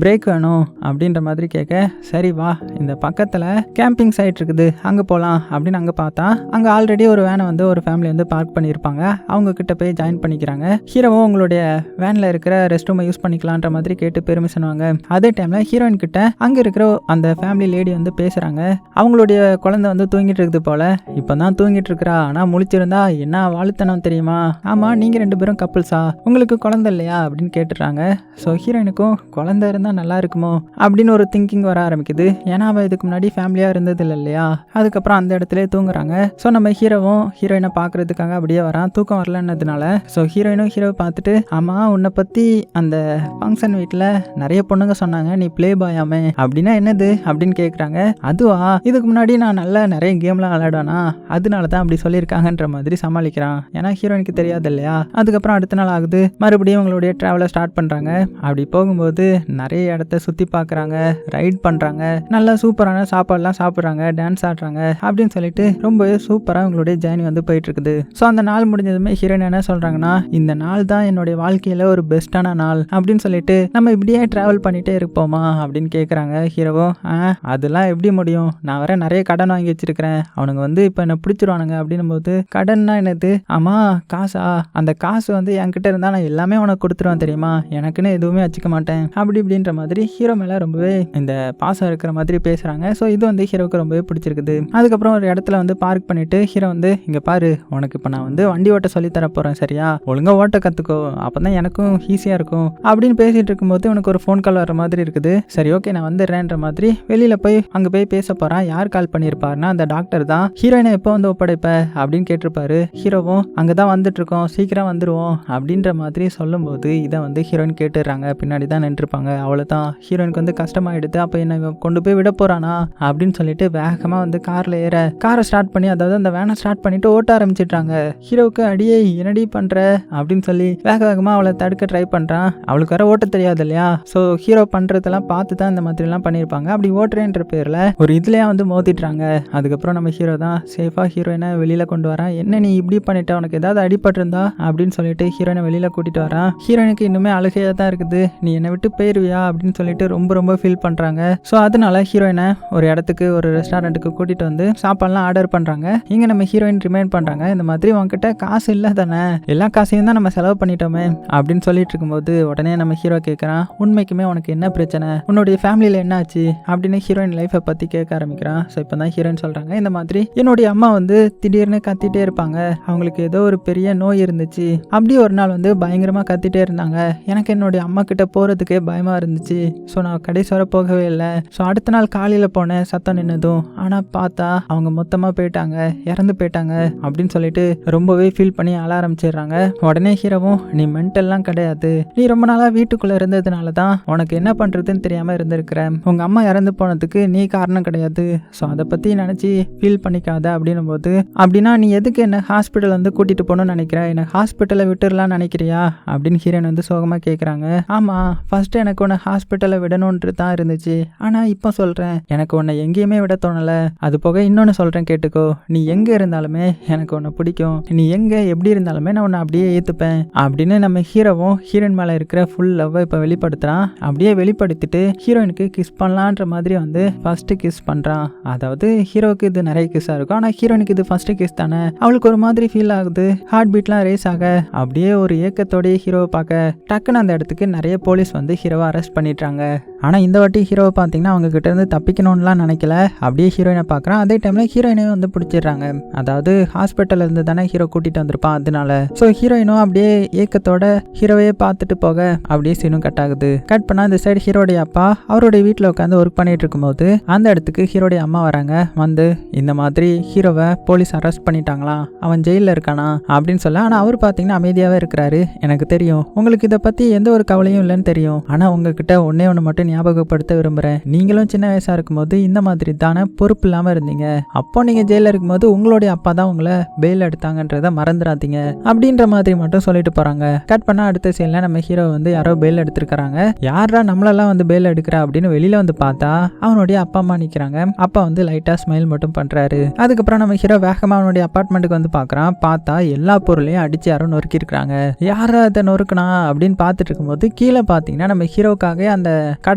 பிரேக் வேணும். அப்படின்ற மாதிரி கேட்க சரி வா இந்த பக்கத்தில் கேம்பிங் சைட் இருக்குது. அங்கே போகலாம் அப்படின்னு அங்கே பார்த்தா அங்கே ஆல்ரெடி ஒரு வேனை வந்து ஒரு ஃபேமிலி வந்து பார்க் பண்ணியிருப்பாங்க. அவங்க கிட்ட போய் ஜாயின் பண்ணிக்கிறாங்க. ஹீரோவும் உங்களுடைய வேனில் இருக்கிற ரெஸ்ட் ரூமை யூஸ் பண்ணிக்கலான்ற மாதிரி கேட்டு பெர்மிஷன் வாங்க. அதே டைமில் ஹீரோயின் கிட்ட அங்கே இருக்கிற அந்த ஃபேமிலி லேடி வந்து பேசுகிறாங்க அவங்களுடைய குழந்தை வந்து தூங்கிட்டு இருக்குது போல. இப்போ தான் தூங்கிட்டு இருக்கிறா. ஆனால் முழிச்சிருந்தா என்ன வாழ்த்தனம் தெரியுமா? ஆமாம் நீங்கள் ரெண்டு பேரும் கப்புள்ஸா உங்களுக்கு குழந்தை இல்லையா? அப்படின்னு கேட்டுறாங்க ஸோ ஹீரோயினுக்கும் குழந்தை இருந்தால் நல்லா இருக்குமோ? அப்படின்னு ஒரு திங்கிங் வர ஆரம்பிக்குது. ஏன்னா அவள் இதுக்கு முன்னாடி ஃபேமிலியாக இருந்தது இல்லை இல்லையா? அதுக்கப்புறம் அந்த இடத்துல தூங்குறாங்க. ஸோ நம்ம ஹீரோவும் ஹீரோயினை பார்க்குறதுக்காக அப்படியே வரான். தூக்கம் வரலன்னதுனால. ஸோ ஹீரோயினும் ஹீரோவை பார்த்துட்டு ஆமாம் உன்னை பற்றி அந்த ஃபங்க்ஷன் வீட்டில் நிறைய பொண்ணுங்க சொன்னாங்க. நீ ப்ளே பாயாமே அப்படின்னா என்னது? அப்படின்னு கேட்குறாங்க அதுவா? இதுக்கு முன்னாடி நான் நல்லா நிறைய கேம்லாம் விளையாடுவேனா? அதனால தான் அப்படி சொல்லியிருக்காங்கன்ற மாதிரி சமாளிக்கிறான். ஏன்னா ஹீரோயினுக்கு தெரியாது இல்லையா? அதுக்கப்புறம் அடுத்த நாள் ஆகுது. மறுபடியும் அவங்களுடைய ட்ராவலை ஸ்டார்ட் பண்ணுறாங்க அப்படி போகும்போது நிறைய இடத்த சுற்றி பார்க்குறாங்க ரைட் பண்ணுறாங்க நல்லா சூப்பரான சாப்பாடுலாம் சாப்பிட்றாங்க டான்ஸ் ஆடுறாங்க அப்படின்னு சொல்லிட்டு ரொம்பவே சூப்பராக அவங்களுடைய ஜேர்னி வந்து போயிட்டு இருக்குது ஸோ அந்த நாள் முடிஞ்சதுமே ஹீரோயின் என்ன சொல்கிறாங்கன்னா இந்த நாள் தான் என்னுடைய வாழ்க்கையில் ஒரு பெஸ்ட்டான நாள் அப்படின்னு சொல்லிட்டு நம்ம இப்படியே ட்ராவல் பண்ணிகிட்டே இருப்போமா அப்படின்னு கேட்குறாங்க ஹீரோவும். ஆ அதெல்லாம் எப்படி முடியும்? நான் வர நிறைய கடன் வாங்கி வச்சிருக்கிறேன். அவனுங்க வந்து இப்போ என்ன பிடிச்சிருவானுங்க அப்படின்னும் போது கடன்னா என்னது? ஆமாம் காசா? அந்த காசு வந்து என்கிட்ட இருந்தால் நான் எல்லாமே உனக்கு கொடுத்துருவேன் தெரியுமா? எனக்குன்னு எதுவுமே வச்சுக்க மாட்டேன். அப்படி இப்படின்ற மாதிரி ஹீரோ மேலே ரொம்பவே இந்த பாசம் இருக்கிற மாதிரி பேசுகிறாங்க ஸோ இது வந்து ஹீரோவுக்கு ரொம்பவே பிடிச்சிருக்குது. அதுக்கப்புறம் ஒரு இடத்துல வந்து பார்க் பண்ணிட்டு ஹீரோ வந்து இங்கே பாரு உனக்கு இப்போ நான் வந்து வண்டி ஓட்ட சொல்லி தர போகிறேன் சரியா? ஒழுங்கா ஓட்ட கற்றுக்கோ அப்போ தான் எனக்கும் ஈஸியாக இருக்கும். அப்படின்னு பேசிகிட்டு இருக்கும்போது உனக்கு ஒரு ஃபோன் கால் வர மாதிரி இருக்குது. சரி ஓகே நான் வந்துடுறேன்ற மாதிரி வெளியில் போய் அங்கே போய் பேச போகிறான் யார் கால் பண்ணியிருப்பாருன்னா அந்த டாக்டர் தான். ஹீரோயினை எப்போ வந்து ஒப்படைப்ப அப்படின்னு கேட்டிருப்பாரு. ஹீரோவும் அங்கே தான் வந்துட்டு இருக்கோம் சீக்கிரம் வந்துடுவோம் அப்படின்ற மாதிரி சொல்லும்போது இதை வந்து ஹீரோயின் கேட்டுடுறாங்க. பின்னாடி தான் நின்றுருப்பாங்க அவ்வளோதான் ஹீரோயினுக்கு வந்து கஷ்டமாயிடுது அப்போ என்ன கொண்டு போய் விட போறானா? அப்படின்னு சொல்லிட்டு வேகமாக வந்து காரில் ஏற காரை ஸ்டார்ட் பண்ணி அதாவது அந்த வேனை ஸ்டார்ட் பண்ணிட்டு ஓட்ட ஆரம்பிச்சிட்றாங்க. ஹீரோவுக்கு அடியே என்னடி பண்ற? அப்படின்னு சொல்லி வேக வேகமாக அவளை தடுக்க ட்ரை பண்ணுறான் அவளுக்கு வர ஓட்ட தெரியாது இல்லையா? ஸோ ஹீரோ பண்ணுறதெல்லாம் பார்த்து தான் இந்த மாதிரிலாம் பண்ணியிருப்பாங்க அப்படி ஓட்டுறேன்ற பேரில் ஒரு இதுலேயே வந்து மோதிட்டுறாங்க அதுக்கப்புறம் நம்ம ஹீரோ தான் சேஃபாக ஹீரோயினை வெளியில் கொண்டு வரான் என்ன நீ இப்படி பண்ணிட்ட? உனக்கு ஏதாவது அடிபட்டிருந்தா? அப்படின்னு சொல்லிட்டு ஹீரோயினை வெளியில் கூட்டிட்டு வரான் ஹீரோயினுக்கு இன்னுமே அழுகையாக தான் இருக்குது. நீ என்னை விட்டு போயிருவியா? அப்படின்னு சொல்லிட்டு ரொம்ப ரொம்ப ஃபீல் பண்ணுறாங்க ஸோ அதனால ஹீரோயினை ஒரு இடத்துக்கு ஒரு ரெஸ்டாரண்ட்டுக்கு கூட்டிட்டு வந்து சாப்பாடுலாம் ஆர்டர் பண்ணுறாங்க இங்கே நம்ம ஹீரோயின் ரிமைண்ட் பண்ணுறாங்க இந்த மாதிரி உங்ககிட்ட காசு இல்லை தானே? எல்லா காசையும் தான் நம்ம செலவு பண்ணிட்டோமே. அப்படின்னு சொல்லிட்டு இருக்கும்போது உடனே நம்ம ஹீரோ கேட்குறான் உண்மைக்குமே உனக்கு என்ன பிரச்சனை? உன்னுடைய ஃபேமிலியில் என்ன ஆச்சு? அப்படின்னு ஹீரோயின் லைஃப்பை பற்றி கேட்க ஆரம்பிக்கிறான். ஸோ இப்போ தான் ஹீரோயின் சொல்கிறாங்க இந்த மாதிரி என்னுடைய அம்மா வந்து திடீர்னு கத்திட்டே இருப்பாங்க. அவங்களுக்கு ஏதோ ஒரு பெரிய நோய் இருந்துச்சு. அப்படி ஒரு நாள் வந்து பயங்கரமாக கத்திட்டே இருந்தாங்க. எனக்கு என்னுடைய அம்மா கிட்ட போகிறதுக்கே பயமாக இருந்துச்சு. ஸோ நான் கடைசி வர போகவே இல்லை. ஸோ அடுத்த நாள் காலையில் போனேன் சத்தம் நின்னதும். ஆனால் பார்த்தா அவங்க மொத்தமாக போயிட்டாங்க இறந்து போயிட்டாங்க அப்படின்னு சொல்லிட்டு ரொம்பவே ஃபீல் பண்ணி அழ ஆரம்பிச்சிடுறாங்க. உடனே ஹீரோவும் நீ மென்டல்லாம் கிடையாது. நீ ரொம்ப நாளாக வீட்டுக்குள்ளே இருந்ததுனால தான் உனக்கு என்ன பண்ணுறதுன்னு தெரியாமல் இருந்திருக்கிற. உங்கள் அம்மா இறந்து போனதுக்கு நீ காரணம் கிடையாது. ஸோ அதை பற்றி நினச்சி ஃபீல் பண்ணிக்காத அப்படின்னும் போது அப்படின்னா நீ எதுக்கு என்ன ஹாஸ்பிட்டல் வந்து கூட்டிகிட்டு போகணும்னு நினைக்கிற? என்னை ஹாஸ்பிட்டலை விட்டுடலாம் நினைக்கிறியா? அப்படின்னு ஹீரோயின் வந்து சோகமாக கேட்குறாங்க ஆமாம் ஃபஸ்ட்டு எனக்கு உன்னை ஹாஸ்பிட்டலை விடணுன்ட்டு தான் இருந்துச்சு. ஆனால் இப்போ சொல்கிறேன் எனக்கு உன்னை எங்கேயுமே விட தோணலை. அது போக இன்னொன்று சொல்கிறேன் கேட்டுக்கோ. நீ எங்கே இருந்தாலுமே எனக்கு உன்னை பிடிக்கும். நீ எங்கே எப்படி இருந்தாலுமே நான் உன்னை அப்படியே ஏற்றுப்பேன் அப்படின்னு நம்ம ஹீரோவும் ஹீரோயின் மேலே இருக்கிற ஃபுல் லவ்வை இப்போ வெளிப்படுத்துகிறான் அப்படியே வெளிப்படுத்திட்டு ஹீரோயினுக்கு கிஸ் பண்ணலான்ற மாதிரி வந்து ஃபர்ஸ்ட் கிஸ் பண்ணுறான் அதாவது ஹீரோவுக்கு இது நிறைய கிஸ்ஸாக இருக்கும். ஆனால் ஹீரோயினுக்கு இது ஃபர்ஸ்ட் கிஸ் தானே. அவளுக்கு ஒரு மாதிரி ஃபீல் ஆகுது. ஹார்ட் பீட்லாம் ரேஸ் ஆக அப்படியே ஒரு ஏக்கத்தோடய ஹீரோவை பார்க்க டக்குன்னு அந்த இடத்துக்கு நிறைய போலீஸ் வந்து ஹீரோவை அரெஸ்ட் பண்ணிடுறாங்க. ஆனால் இந்த வாட்டி ஹீரோவை பார்த்தீங்கன்னா அவங்க இருந்து தப்பிக்கணும்லாம் நினைக்கல. அப்படியே ஹீரோயினை பார்க்குறான். அதே டைமில் ஹீரோயினையும் வந்து பிடிச்சிடுறாங்க. அதாவது ஹாஸ்பிட்டலில் இருந்து தானே ஹீரோ கூட்டிகிட்டு வந்திருப்பான். அதனால ஸோ ஹீரோயினும் அப்படியே ஏக்கத்தோட ஹீரோவையே பார்த்துட்டு போக அப்படியே சீனும் கட் ஆகுது. கட் பண்ணால் இந்த சைடு ஹீரோடைய அப்பா அவருடைய வீட்டில் உட்காந்து ஒர்க் பண்ணிட்டு இருக்கும்போது அந்த இடத்துக்கு ஹீரோடைய அம்மா வராங்க. வந்து இந்த மாதிரி ஹீரோவை போலீஸ் அரெஸ்ட் பண்ணிட்டாங்களாம் அவன் ஜெயிலில் இருக்கானா? அப்படின்னு சொல்ல ஆனால் அவர் பார்த்தீங்கன்னா அமைதியாகவே இருக்கிறாரு. எனக்கு தெரியும். உங்களுக்கு இதை பற்றி எந்த ஒரு கவலையும் இல்லைன்னு தெரியும். ஆனால் உங்ககிட்ட ஒன்னே ஒன்று மட்டும் ஞாபகப்படுத்த விரும்புகிறேன் நீங்களும் சின்ன வயசாக இருக்கும்போது இந்த மாதிரி தானே பொறுப்பு இல்லாமல் இருந்தீங்க. அப்போ நீங்கள் ஜெயிலில் இருக்கும்போது உங்களுடைய அப்பா தான் உங்களை பெயில் எடுத்தாங்கன்றத மறந்துடாதீங்க அப்படின்ற மாதிரி மட்டும் சொல்லிட்டு போகிறாங்க கட் பண்ணால் அடுத்த சீனில் நம்ம ஹீரோ வந்து யாரோ பெயில் எடுத்திருக்கிறாங்க. யாரா நம்மளெல்லாம் வந்து பெயில் எடுக்கிறா அப்படின்னு வெளியில் வந்து பார்த்தா அவனுடைய அப்பா அம்மா நிற்கிறாங்க அப்பா வந்து லைட்டாக ஸ்மைல் மட்டும் பண்ணுறாரு அதுக்கப்புறம் நம்ம ஹீரோ வேகமாக அவனுடைய அப்பார்ட்மெண்ட்டுக்கு வந்து பார்க்குறான். பார்த்தா எல்லா பொருளையும் அடிச்சு யாரும் நொறுக்கியிருக்கிறாங்க. யாரா அதை நொறுக்கணா அப்படின்னு பார்த்துட்டு இருக்கும்போது கீழே பார்த்தீங்கன்னா நம்ம ஹீரோக்காக அந்த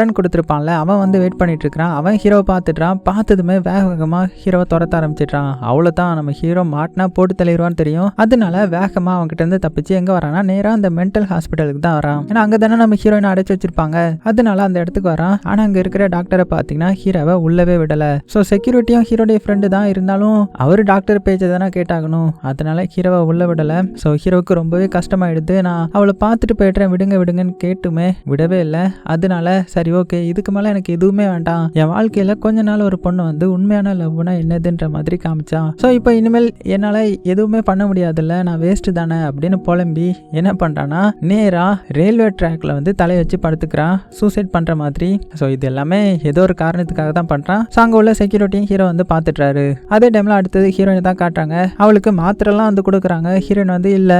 கடன் கொடுத்துருப்பான்ல அவன் வந்து வெயிட் பண்ணிட்டு இருக்கிறான் அவன் ஹீரோவை பார்த்துட்றான். பார்த்ததுமே வேக வேகமாக ஹீரோவை துரத்த ஆரம்பிச்சிட்றான். அவ்வளோதான் நம்ம ஹீரோ மாட்டினா போட்டு தெளிவான்னு தெரியும். அதனால வேகமாக அவன்கிட்ட இருந்து தப்பிச்சு எங்கே வரானா நேராக அந்த மென்டல் ஹாஸ்பிட்டலுக்கு தான் வரான். ஏன்னா அங்கே தானே நம்ம ஹீரோயினை அடைச்சி வச்சிருப்பாங்க. அதனால அந்த இடத்துக்கு வரான். ஆனால் அங்கே இருக்கிற டாக்டரை பார்த்தீங்கன்னா ஹீரோவை உள்ளவே விடலை. ஸோ செக்யூரிட்டியும் ஹீரோடைய ஃப்ரெண்டு தான். இருந்தாலும் அவர் டாக்டர் பேச்சை தானே கேட்டாகணும். அதனால ஹீரோவை உள்ள விடலை. ஸோ ஹீரோவுக்கு ரொம்பவே கஷ்டமாயிடுது. நான் அவளை பார்த்துட்டு போயிடுறேன். விடுங்க விடுங்கன்னு கேட்டுமே விடவே இல்லை. அதனால சரி ஓகே இதுக்கு மேலே எனக்கு எதுவுமே வேண்டாம். என் வாழ்க்கையில் கொஞ்ச நாள் ஒரு பொண்ணு வந்து உண்மையான லவ்னா என்னதுன்ற மாதிரி காமிச்சான் ஸோ இப்போ இனிமேல் என்னால் எதுவுமே பண்ண முடியாதுல்ல நான் வேஸ்ட் தானே அப்படின்னு புலம்பி என்ன பண்ணுறான்னா நேராக ரயில்வே ட்ராக்ல வந்து தலையை வச்சு படுத்துக்கிறான் சூசைட் பண்ணுற மாதிரி. ஸோ இது எல்லாமே ஏதோ ஒரு காரணத்துக்காக தான் பண்ணுறான் ஸோ அங்கே உள்ள செக்யூரிட்டியும் ஹீரோ வந்து பார்த்துட்றாரு. அதே டைமில் அடுத்தது ஹீரோயின் தான் காட்டுறாங்க. அவளுக்கு மாத்திரைலாம் வந்து கொடுக்குறாங்க. ஹீரோயின் வந்து இல்லை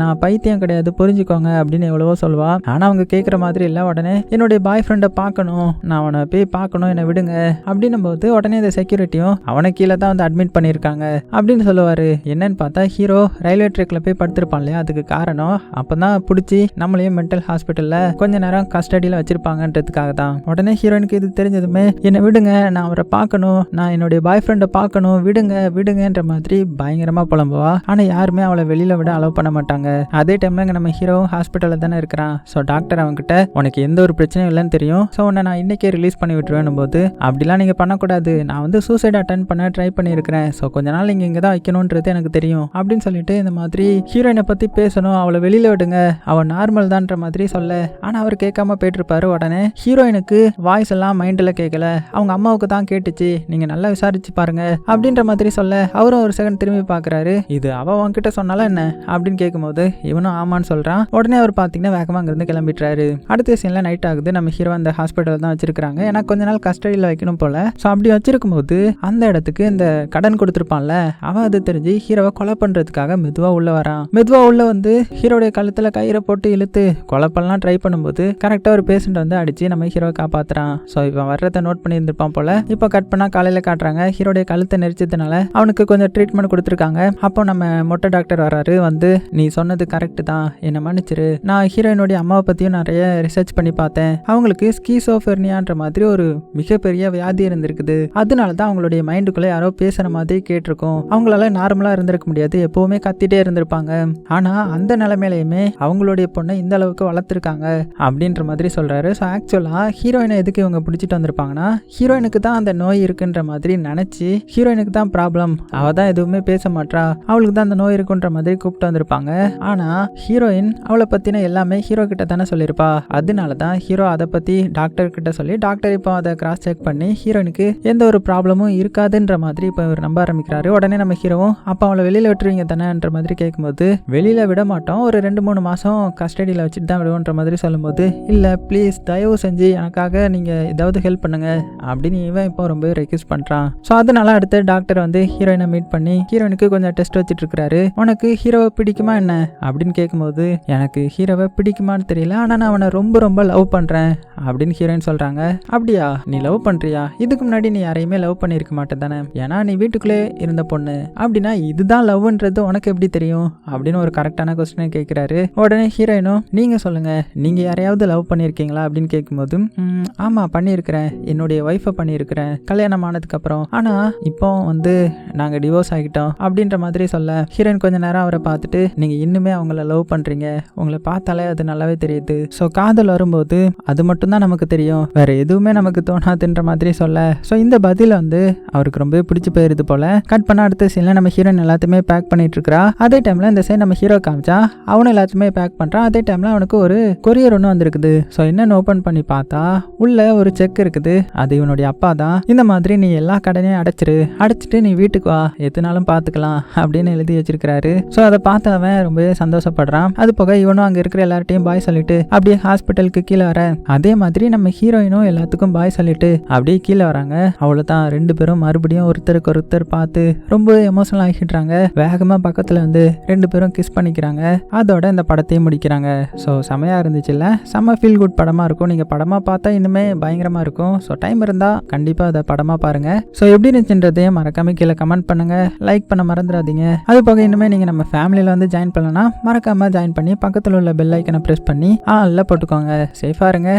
நான் பைத்தியம் கிடையாது புரிஞ்சுக்கோங்க அப்படின்னு எவ்வளவோ சொல்லுவா. ஆனால் அவங்க கேட்குற மாதிரி இல்லை. உடனே என்னுடைய பாய் ஃப்ரெண்டை பார்க்கணும். நான் அவனை போய் பார்க்கணும் என்னை விடுங்க. அப்படின்னும் போது உடனே இந்த செக்யூரிட்டியும் அவனை கீழே தான் வந்து அட்மிட் பண்ணியிருக்காங்க. அப்படின்னு சொல்லுவார். என்னன்னு பார்த்தா ஹீரோ ரயில்வே ட்ரெக்கில் போய் படுத்திருப்பான் இல்லையா? அதுக்கு காரணம் அப்போ தான் பிடிச்சி நம்மளையும் மென்டல் ஹாஸ்பிட்டலில் கொஞ்ச நேரம் கஸ்டடியில் வச்சிருப்பாங்கன்றதுக்காக தான். உடனே ஹீரோயினுக்கு இது தெரிஞ்சதுமே என்னை விடுங்க நான் அவரை பார்க்கணும். நான் என்னுடைய பாய் ஃப்ரெண்டை பார்க்கணும். விடுங்க விடுங்கன்ற மாதிரி பயங்கரமாக புலம்புவா. ஆனால் யாருமே அவளை வெளியில் விட அலோவ் பண்ண மாட்டாங்க. அதே டைமில் இங்கே நம்ம ஹீரோவும் ஹாஸ்பிட்டலில் தானே இருக்கிறான். ஸோ டாக்டர் அவன்கிட்ட உனக்கு எந்த ஒரு பிரச்சனையும் இல்லைன்னு தெரியும். ஸோ உன்னை நான் இன்னைக்கே ரிலீஸ் பண்ணி விட்டுருவேன் போது அப்படிலாம் நீங்கள் பண்ணக்கூடாது. நான் வந்து சூசைட் அட்டன் பண்ண ட்ரை பண்ணியிருக்கிறேன். ஸோ கொஞ்ச நாள் நீங்கள் இங்கே தான் வைக்கணுன்றது எனக்கு தெரியும். அப்படின்னு சொல்லிட்டு இந்த மாதிரி ஹீரோயினை பற்றி பேசணும். அவளை வெளியில் விடுங்க. அவள் நார்மல் தான்ற மாதிரி சொல்ல. ஆனால் அவர் கேட்காம போயிட்டுருப்பாரு உடனே. ஹீரோயினுக்கு வாய்ஸ் எல்லாம் மைண்டில் கேட்கல. அவங்க அம்மாவுக்கு தான் கேட்டுச்சு. நீங்கள் நல்லா விசாரிச்சு பாருங்க. அப்படின்ற மாதிரி சொல்ல அவரும் ஒரு செகண்ட் திரும்பி பார்க்குறாரு இது அவள் உன்கிட்ட சொன்னாலும் என்ன? அப்படின்னு கேட்கும்போது இவனும் ஆமான்னு சொல்கிறான் உடனே அவர் பார்த்தீங்கன்னா வேகமாக அங்கேருந்து கிளம்பிட்டுறாரு அடுத்த சீனில் நைட் ஆகுது. நம்ம ஹீரோ அந்த ஹாஸ்பிட்டல் தான் வச்சிருக்காங்க ஏன்னா கொஞ்ச நாள் கஸ்டடியில் வைக்கணும் போல. ஸோ அப்படி வச்சிருக்கும் போது அந்த இடத்துக்கு இந்த கடன் கொடுத்துருப்பான்ல அவன் அது தெரிஞ்சு ஹீரோவை கொலை பண்றதுக்காக மெதுவா உள்ள வரான். மெதுவா உள்ள வந்து ஹீரோடைய கழுத்துல கயிறை போட்டு இழுத்து கொலை பண்ணலாம் ட்ரை பண்ணும்போது கரெக்டா ஒரு பேஷண்ட் வந்து அடிச்சு நம்ம ஹீரோவை காப்பாத்துறான். ஸோ இவன் வர்றதை நோட் பண்ணி இருந்திருப்பான் போல. இப்போ கட் பண்ணா காலையில காட்டுறாங்க. ஹீரோடைய கழுத்தை நெரிச்சதுனால அவனுக்கு கொஞ்சம் ட்ரீட்மெண்ட் கொடுத்துருக்காங்க. அப்போ நம்ம மொட்டை டாக்டர் வராரு வந்து நீ சொன்னது கரெக்ட் தான். என்னை மன்னிச்சிரு. நான் ஹீரோயினுடைய அம்மாவை பற்றியும் நிறைய ரிசர்ச் பண்ணி பார்த்தேன். அவங்களுக்கு ஸ்கீசோஃபெர்னியான்ற மாதிரி ஒரு மிகப்பெரிய வியாதி இருந்திருக்குது. அதனால தான் அவங்களுடைய மைண்டுக்குள்ளே யாரோ பேசுகிற மாதிரி கேட்டிருக்கோம். அவங்களால நார்மலாக இருந்திருக்க முடியாது. எப்போவுமே கத்திட்டே இருந்திருப்பாங்க. ஆனால் அந்த நிலைமையிலையுமே அவங்களுடைய பொண்ணை இந்த அளவுக்கு வளர்த்துருக்காங்க அப்படின்ற மாதிரி சொல்கிறாரு ஸோ ஆக்சுவலாக ஹீரோயினை எதுக்கு இவங்க பிடிச்சிட்டு வந்திருப்பாங்கன்னா ஹீரோயினுக்கு தான் அந்த நோய் இருக்குன்ற மாதிரி நினச்சி ஹீரோயினுக்கு தான் ப்ராப்ளம் அவள் தான் எதுவுமே பேச மாட்டா அவளுக்கு தான் அந்த நோய் இருக்குன்ற மாதிரி கூப்பிட்டு வந்திருப்பாங்க. ஆனால் ஹீரோயின் அவளை பற்றின எல்லாமே ஹீரோ கிட்ட தானே சொல்லியிருப்பா. அதனால தான் ஹீரோ அதை பற்றி டாக்டர் கிட்ட சொல்லி டாக்டர் இப்போ அதை கிராஸ் செக் பண்ணி ஹீரோனுக்கு எந்த ஒரு ப்ராப்ளமும் இருக்காதுன்ற மாதிரி இப்போ இவர் நம்ப ஆரம்பிக்கிறாரு. உடனே நம்ம ஹீரோவும் அப்போ அவளை வெளியில் விட்டுருவீங்க தானேன்ற மாதிரி கேட்கும்போது வெளியில் விட மாட்டோம். ஒரு ரெண்டு மூணு மாதம் கஸ்டடியில் வச்சுட்டு தான் விடுவோன்ற மாதிரி சொல்லும்போது இல்லை ப்ளீஸ் தயவு செஞ்சு எனக்காக நீங்கள் ஏதாவது ஹெல்ப் பண்ணுங்க அப்படின்னு இவன் இப்போ ரொம்ப ரெக்யூஸ் பண்ணுறான் ஸோ அதனால அடுத்து டாக்டர் வந்து ஹீரோயினை மீட் பண்ணி ஹீரோயினுக்கு கொஞ்சம் டெஸ்ட் வச்சுட்டு இருக்கிறாரு உனக்கு ஹீரோவை பிடிக்குமா என்ன? அப்படின்னு கேட்கும்போது எனக்கு ஹீரோவை பிடிக்குமான்னு தெரியல. ஆனால் நான் அவனை ரொம்ப ரொம்ப லவ் பண்ணுறேன் அப்படின்னு ஹீரோயின் சொல்கிறாங்க அப்படியா? நீ லவ் பண்ணுறியா இதுக்கு முன்னாடி நீ யாரையுமே லவ் பண்ணியிருக்க மாட்டேன் தானே ஏன்னா நீ வீட்டுக்குள்ளே இருந்த பொண்ணு. அப்படின்னா இதுதான் லவ்ன்றது உனக்கு எப்படி தெரியும்? அப்படின்னு ஒரு கரெக்டான கொஸ்டினை கேட்குறாரு உடனே ஹீரோயினும் நீங்கள் சொல்லுங்கள் நீங்கள் யாரையாவது லவ் பண்ணியிருக்கீங்களா? அப்படின்னு கேட்கும்போது "ம், ஆமாம் பண்ணியிருக்கிறேன். என்னுடைய ஒய்ஃபை பண்ணியிருக்கிறேன். கல்யாணம் ஆனதுக்கப்புறம். ஆனால் இப்போ வந்து நாங்கள் டிவோர்ஸ் ஆகிட்டோம். அப்படின்ற மாதிரி சொல்ல ஹீரோயின் கொஞ்ச நேரம் அவரை பார்த்துட்டு நீங்கள் இன்னுமே அவங்கள லவ் பண்ணுறீங்க உங்களை பார்த்தாலே அது நல்லாவே தெரியுது. ஸோ காதல் வரும்போது அது மட்டும்தான் நமக்கு தெரியும். வேற எதுவுமே நமக்கு தோணாதுன்ற மாதிரி சொல்ல. ஸோ இந்த பதில் வந்து அவருக்கு ரொம்பவே பிடிச்சி போயிருது போல. கட் பண்ண அடுத்த சீனில் நம்ம ஹீரோயின் எல்லாத்தையுமே பேக் பண்ணிட்டு இருக்கா அதே டைமில் இந்த சைடு நம்ம ஹீரோ காமிச்சா அவனும் எல்லாத்தையுமே பேக் பண்ணுறான் அதே டைமில் அவனுக்கு ஒரு கொரியர் ஒன்று வந்திருக்குது. ஸோ என்னன்னு ஓப்பன் பண்ணி பார்த்தா உள்ள ஒரு செக் இருக்குது. அது இவனுடைய அப்பா தான். இந்த மாதிரி நீ எல்லா கடனையும் அடைச்சிரு. அடைச்சிட்டு நீ வீட்டுக்கு வா. எதுனாலும் பார்த்துக்கலாம் அப்படின்னு எழுதி வச்சிருக்கிறாரு. ஸோ அதை பார்த்து அவன் ரொம்பவே சந்தோஷப்படுறான். அது போக இவனும் அங்கே இருக்கிற எல்லார்ட்டையும் பாய் சொல்லிட்டு அப்படியே ஹாஸ்பிட்டலுக்கு கீழே வர. அதே மாதிரி நம்ம ஹீரோயினும் எல்லாத்துக்கும் பாய் சொல்லிட்டு அப்படியே கீழே வராங்க. அவ்வளோதான் ரெண்டு பேரும் மறுபடியும் ஒருத்தருக்கு ஒருத்தர் பார்த்து ரொம்ப எமோஷனல் ஆகிடுறாங்க. வேகமாக பக்கத்தில் வந்து ரெண்டு பேரும் கிஸ் பண்ணிக்கிறாங்க. அதோட இந்த படத்தையும் முடிக்கிறாங்க. ஸோ செமையாக இருந்துச்சுல்ல? செம்ம ஃபீல் குட் படமாக இருக்கும். நீங்கள் படமாக பார்த்தா இன்னுமே பயங்கரமாக இருக்கும். ஸோ டைம் இருந்தால் கண்டிப்பாக அதை படமாக பாருங்கள் ஸோ எப்படி இருந்துச்சுன்றதையும் மறக்காம கீழே கமெண்ட் பண்ணுங்கள் லைக் பண்ண மறந்துடாதீங்க. அது போக இன்னுமே நீங்கள் நம்ம ஃபேமிலியில் வந்து ஜாயின் பண்ணலன்னா மறக்காமல் ஜாயின் பண்ணி பக்கத்தில் உள்ள பெல் ஐக்கனை ப்ரெஸ் பண்ணி ஆ போட்டுக்கோங்க. சேஃபாக இருங்க.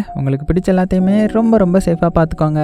உங்களுக்கு பிடிச்ச எல்லாத்தையுமே ரொம்ப ரொம்ப சேஃபாக பார்த்துக்கோங்க.